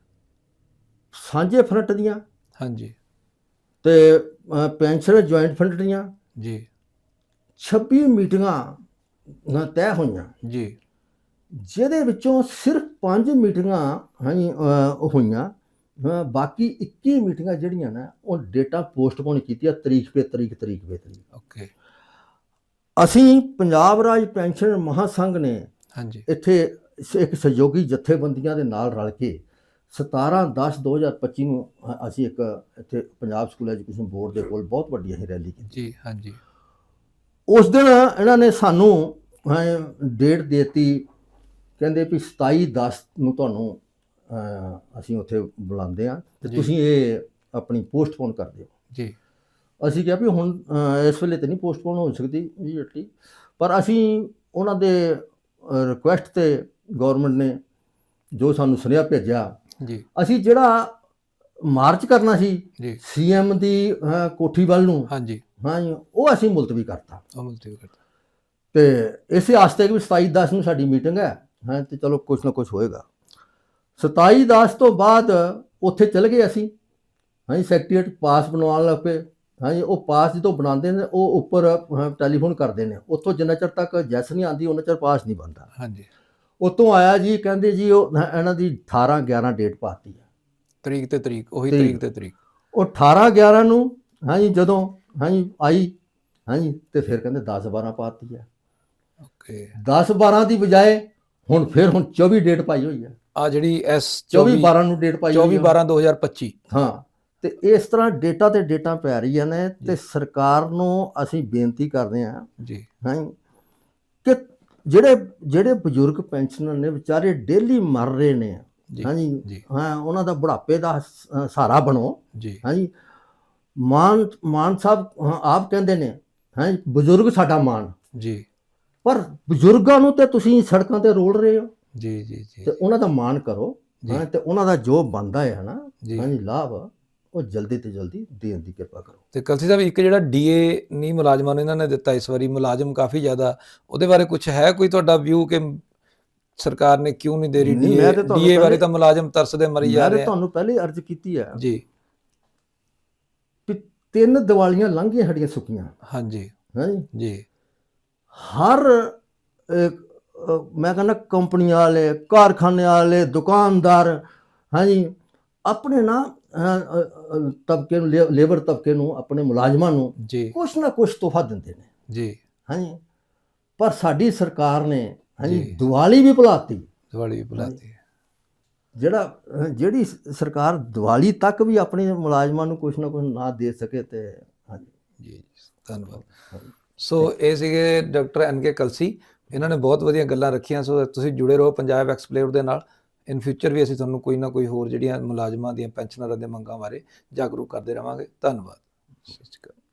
[SPEAKER 1] ਸਾਂਝੇ ਫਰੰਟ ਦੀਆਂ
[SPEAKER 2] ਹਾਂਜੀ।
[SPEAKER 1] ਤੇ ਪੈਨਸ਼ਨ ਜੁਆਇੰਟ ਫਰੰਟ ਦੀਆਂ
[SPEAKER 2] ਜੀ।
[SPEAKER 1] 26 ਮੀਟਿੰਗਾਂ ਨਾ ਤੈਅ ਹੋਈਆਂ।
[SPEAKER 2] ਜੀ।
[SPEAKER 1] ਜਿਹਦੇ ਵਿੱਚੋਂ ਸਿਰਫ 5 ਮੀਟਿੰਗਾਂ ਹਾਂਜੀ ਹੋਈਆਂ। ਬਾਕੀ 21 ਮੀਟਿੰਗਾਂ ਜਿਹੜੀਆਂ ਨਾ ਉਹ ਡੇਟਾ ਪੋਸਟਪੋਨ ਕੀਤੀਆਂ ਤਰੀਕ ਪੇ ਤਰੀਕ ਤਰੀਕ ਪੇ ਤਰੀਕ।
[SPEAKER 2] ਓਕੇ
[SPEAKER 1] ਅਸੀਂ ਪੰਜਾਬ ਰਾਜ ਪੈਨਸ਼ਨ ਮਹਾਸੰਘ ਨੇ
[SPEAKER 2] ਹਾਂਜੀ।
[SPEAKER 1] ਇੱਥੇ ਇੱਕ ਸਹਿਯੋਗੀ ਜਥੇਬੰਦੀਆਂ ਦੇ ਨਾਲ ਰਲ ਕੇ 17 10 2025 ਨੂੰ ਅਸੀਂ ਇੱਕ ਇੱਥੇ ਪੰਜਾਬ ਸਕੂਲ ਐਜੂਕੇਸ਼ਨ ਬੋਰਡ ਦੇ ਕੋਲ ਬਹੁਤ ਵੱਡੀ ਅਸੀਂ ਰੈਲੀ ਕੀਤੀ।
[SPEAKER 2] ਜੀ ਹਾਂਜੀ।
[SPEAKER 1] ਉਸ ਦਿਨ ਇਹਨਾਂ ਨੇ ਸਾਨੂੰ ਡੇਟ ਦੇਤੀ ਕਹਿੰਦੇ ਵੀ 27 10 ਨੂੰ ਤੁਹਾਨੂੰ ਅਸੀਂ ਉੱਥੇ ਬੁਲਾਉਂਦੇ ਆ ਤੇ। ਤੁਸੀਂ ਇਹ ਆਪਣੀ ਪੋਸਟਪੋਨ ਕਰ ਦਿਓ
[SPEAKER 2] ਜੀ।
[SPEAKER 1] ਅਸੀਂ ਕਿਹਾ ਵੀ ਹੁਣ ਇਸ ਵੇਲੇ ਤੇ ਨਹੀਂ ਪੋਸਟਪੋਨ ਹੋ ਸਕਦੀ ਇਮੀਡੀਏਟਲੀ ਪਰ ਅਸੀਂ ਉਹਨਾਂ ਦੇ ਰਿਕੁਐਸਟ ਤੇ ਗਵਰਨਮੈਂਟ ਨੇ ਜੋ ਸਾਨੂੰ ਸੁਨੇਹਾ ਭੇਜਿਆ
[SPEAKER 2] ਜੀ।
[SPEAKER 1] ਅਸੀਂ ਜਿਹੜਾ ਮਾਰਚ ਕਰਨਾ ਸੀ
[SPEAKER 2] ਜੀ।
[SPEAKER 1] ਸੀਐਮ ਦੀ ਕੋਠੀ ਵੱਲ ਨੂੰ
[SPEAKER 2] ਹਾਂਜੀ।
[SPEAKER 1] ਹਾਂ ਉਹ ਅਸੀਂ ਮੁਲਤਵੀ ਕਰਤਾ।
[SPEAKER 2] ਅਮਲ ਤੇ ਕਰਤਾ।
[SPEAKER 1] ਤੇ ਇਸੇ ਆਸਤੇ ਕਿ ਵੀ 27 10 ਨੂੰ ਸਾਡੀ ਮੀਟਿੰਗ ਹੈ ਹਾਂ ਤੇ ਚਲੋ ਕੁਝ ਨਾ ਕੁਝ ਹੋਏਗਾ। 27 10 ਤੋਂ ਬਾਅਦ ਉੱਥੇ ਚਲੇ ਗਏ ਅਸੀਂ। ਹਾਂਜੀ ਸੈਕਟਰੀਏਟ ਪਾਸ ਬਣਵਾਉਣ ਲੱਗ ਪਏ। ਹਾਂਜੀ ਉਹ ਪਾਸ ਜਦੋਂ ਬਣਾਉਂਦੇ ਨੇ ਉਹ ਉੱਪਰ ਟੈਲੀਫੋਨ ਕਰਦੇ ਨੇ। ਉੱਥੋਂ ਜਿੰਨਾ ਚਿਰ ਤੱਕ ਜੈਸ ਨਹੀਂ ਆਉਂਦੀ ਉਹਨਾਂ ਚਿਰ ਪਾਸ ਨਹੀਂ ਬਣਦਾ।
[SPEAKER 2] ਹਾਂਜੀ।
[SPEAKER 1] ਉੱਤੋਂ ਆਇਆ ਜੀ ਕਹਿੰਦੇ ਜੀ ਉਹ ਇਹਨਾਂ ਦੀ 18 11 ਡੇਟ ਪਾਤੀ ਹੈ
[SPEAKER 2] ਤਰੀਕ ਤੇ ਤਰੀਕ ਉਹੀ
[SPEAKER 1] ਤਰੀਕ।
[SPEAKER 2] ਤਰੀਕ ਤੇ ਤਰੀਕ।
[SPEAKER 1] ਉਹ 18 11 ਨੂੰ ਹਾਂਜੀ ਜਦੋਂ ਹਾਂਜੀ ਆਈ ਹਾਂਜੀ ਤੇ ਫਿਰ ਕਹਿੰਦੇ 10 12 ਪਾਤੀ ਹੈ
[SPEAKER 2] ਓਕੇ
[SPEAKER 1] 10 12 ਦੀ ਬਜਾਏ ਹੁਣ ਫਿਰ ਹੁਣ 24 ਡੇਟ ਪਾਈ ਹੋਈ ਹੈ
[SPEAKER 2] ਆ ਜਿਹੜੀ ਐਸ
[SPEAKER 1] 24 12 ਨੂੰ ਡੇਟ ਪਾਈ
[SPEAKER 2] 24
[SPEAKER 1] ਹੋਈ ਹੈ
[SPEAKER 2] 12 2025
[SPEAKER 1] ਹਾਂ ਤੇ ਇਸ ਤਰ੍ਹਾਂ ਡੇਟਾ ਤੇ ਡੇਟਾ ਪੈ ਰਹੀਆਂ ਨੇ ਤੇ ਸਰਕਾਰ ਨੂੰ ਅਸੀਂ ਬੇਨਤੀ ਕਰਦੇ ਹਾਂ
[SPEAKER 2] ਜੀ।
[SPEAKER 1] ਹਾਂ ਕਿ ਜਿਹੜੇ ਜਿਹੜੇ ਬਜ਼ੁਰਗ ਪੈਨਸ਼ਨਰ ਨੇ ਵਿਚਾਰੇ ਡੇਲੀ ਮਰ ਰਹੇ ਨੇ ਹਾਂਜੀ
[SPEAKER 2] ਜੀ
[SPEAKER 1] ਹਾਂ ਉਹਨਾਂ ਦਾ ਬੁਢਾਪੇ ਦਾ ਸਹਾਰਾ ਬਣੋ
[SPEAKER 2] ਜੀ।
[SPEAKER 1] ਹਾਂਜੀ ਮਾਨ ਮਾਨ ਸਾਹਿਬ ਆਪ ਕਹਿੰਦੇ ਨੇ ਹੈ ਬਜ਼ੁਰਗ ਸਾਡਾ ਮਾਨ।
[SPEAKER 2] ਜੀ।
[SPEAKER 1] ਪਰ ਬਜ਼ੁਰਗਾਂ ਨੂੰ ਤੇ ਤੁਸੀਂ ਸੜਕਾਂ ਤੇ ਰੋਲ ਰਹੇ ਹੋ।
[SPEAKER 2] ਜੀ ਜੀ ਜੀ।
[SPEAKER 1] ਤੇ ਉਹਨਾਂ ਦਾ ਮਾਨ ਕਰੋ। ਹਾਂ ਤੇ ਉਹਨਾਂ ਦਾ ਜੋ ਬੰਦਾ ਹੈ ਨਾ
[SPEAKER 2] ਜੀ।
[SPEAKER 1] ਹਾਂਜੀ ਲਾਭ ਉਹ ਜਲਦੀ ਤੇ ਜਲਦੀ ਦੇਣ ਦੀ ਕਿਰਪਾ ਕਰੋ।
[SPEAKER 2] ਤੇ ਕਲਸੀ ਸਾਹਿਬ ਇੱਕ ਜਿਹੜਾ ਡੀਏ ਨਹੀਂ ਮੁਲਾਜ਼ਮਾਂ ਨੂੰ ਇਹਨਾਂ ਨੇ ਦਿੱਤਾ ਇਸ ਵਾਰੀ ਮੁਲਾਜ਼ਮ ਕਾਫੀ ਜ਼ਿਆਦਾ ਉਹਦੇ ਬਾਰੇ ਕੁਝ ਹੈ ਕੋਈ ਤੁਹਾਡਾ ਵਿਊ ਕਿ ਸਰਕਾਰ ਨੇ ਕਿਉਂ ਨਹੀਂ ਦੇ ਰਹੀ ਡੀਏ ਡੀਏ ਬਾਰੇ ਤਾਂ ਮੁਲਾਜ਼ਮ ਤਰਸਦੇ ਮਰੀ ਜਾ ਰਹੇ ਆ।
[SPEAKER 1] ਤੁਹਾਨੂੰ ਪਹਿਲੇ ਅਰਜ਼ ਕੀਤੀ ਹੈ
[SPEAKER 2] ਜੀ।
[SPEAKER 1] ਤਿੰਨ ਦੀਵਾਲੀਆਂ ਲੰਘ ਗਈਆਂ ਸਾਡੀਆਂ ਸੁੱਕੀਆਂ।
[SPEAKER 2] ਹਾਂਜੀ।
[SPEAKER 1] ਹਾਂਜੀ
[SPEAKER 2] ਜੀ?
[SPEAKER 1] ਹਰ ਮੈਂ ਕਹਿੰਦਾ ਕੰਪਨੀਆਂ ਵਾਲੇ ਕਾਰਖਾਨੇ ਵਾਲੇ ਦੁਕਾਨਦਾਰ ਹਾਂਜੀ ਆਪਣੇ ਨਾ ਤਬਕੇ ਨੂੰ ਲੇਬਰ ਤਬਕੇ ਨੂੰ ਆਪਣੇ ਮੁਲਾਜ਼ਮਾਂ ਨੂੰ
[SPEAKER 2] ਜੀ।
[SPEAKER 1] ਕੁਛ ਨਾ ਕੁਛ ਤੋਹਫਾ ਦਿੰਦੇ ਨੇ।
[SPEAKER 2] ਜੀ।
[SPEAKER 1] ਹਾਂਜੀ ਪਰ ਸਾਡੀ ਸਰਕਾਰ ਨੇ ਹਾਂਜੀ। ਦੀਵਾਲੀ ਵੀ ਭੁਲਾਤੀ।
[SPEAKER 2] ਦਿਵਾਲੀ ਵੀ ਬੁਲਾਤੀ ਹੈ
[SPEAKER 1] ਜਿਹੜਾ ਜਿਹੜੀ ਸਰਕਾਰ ਦੀਵਾਲੀ ਤੱਕ ਵੀ ਆਪਣੇ ਮੁਲਾਜ਼ਮਾਂ ਨੂੰ ਕੁਛ ਨਾ ਕੁਛ ਨਾ ਦੇ ਸਕੇ ਤੇ ਹਾਂਜੀ।
[SPEAKER 2] ਜੀ ਜੀ, ਧੰਨਵਾਦ। ਸੋ ਇਹ ਸੀਗੇ ਡਾਕਟਰ ਐਨ ਕੇ ਕਲਸੀ। ਇਹਨਾਂ ਨੇ ਬਹੁਤ ਵਧੀਆ ਗੱਲਾਂ ਰੱਖੀਆਂ, ਸੋ ਤੁਸੀਂ ਜੁੜੇ ਰਹੋ ਪੰਜਾਬ ਐਕਸਪਲੇਅਰ ਦੇ ਨਾਲ। ਇਨ ਫਿਊਚਰ ਵੀ ਅਸੀਂ ਤੁਹਾਨੂੰ ਕੋਈ ਨਾ ਕੋਈ ਹੋਰ ਜਿਹੜੀਆਂ ਮੁਲਾਜ਼ਮਾਂ ਦੀਆਂ, ਪੈਨਸ਼ਨਰਾਂ ਦੀਆਂ ਮੰਗਾਂ ਬਾਰੇ ਜਾਗਰੂਕ ਕਰਦੇ ਰਵਾਂਗੇ। ਧੰਨਵਾਦ। ਸਤਿ ਸ਼੍ਰੀ ਅਕਾਲ।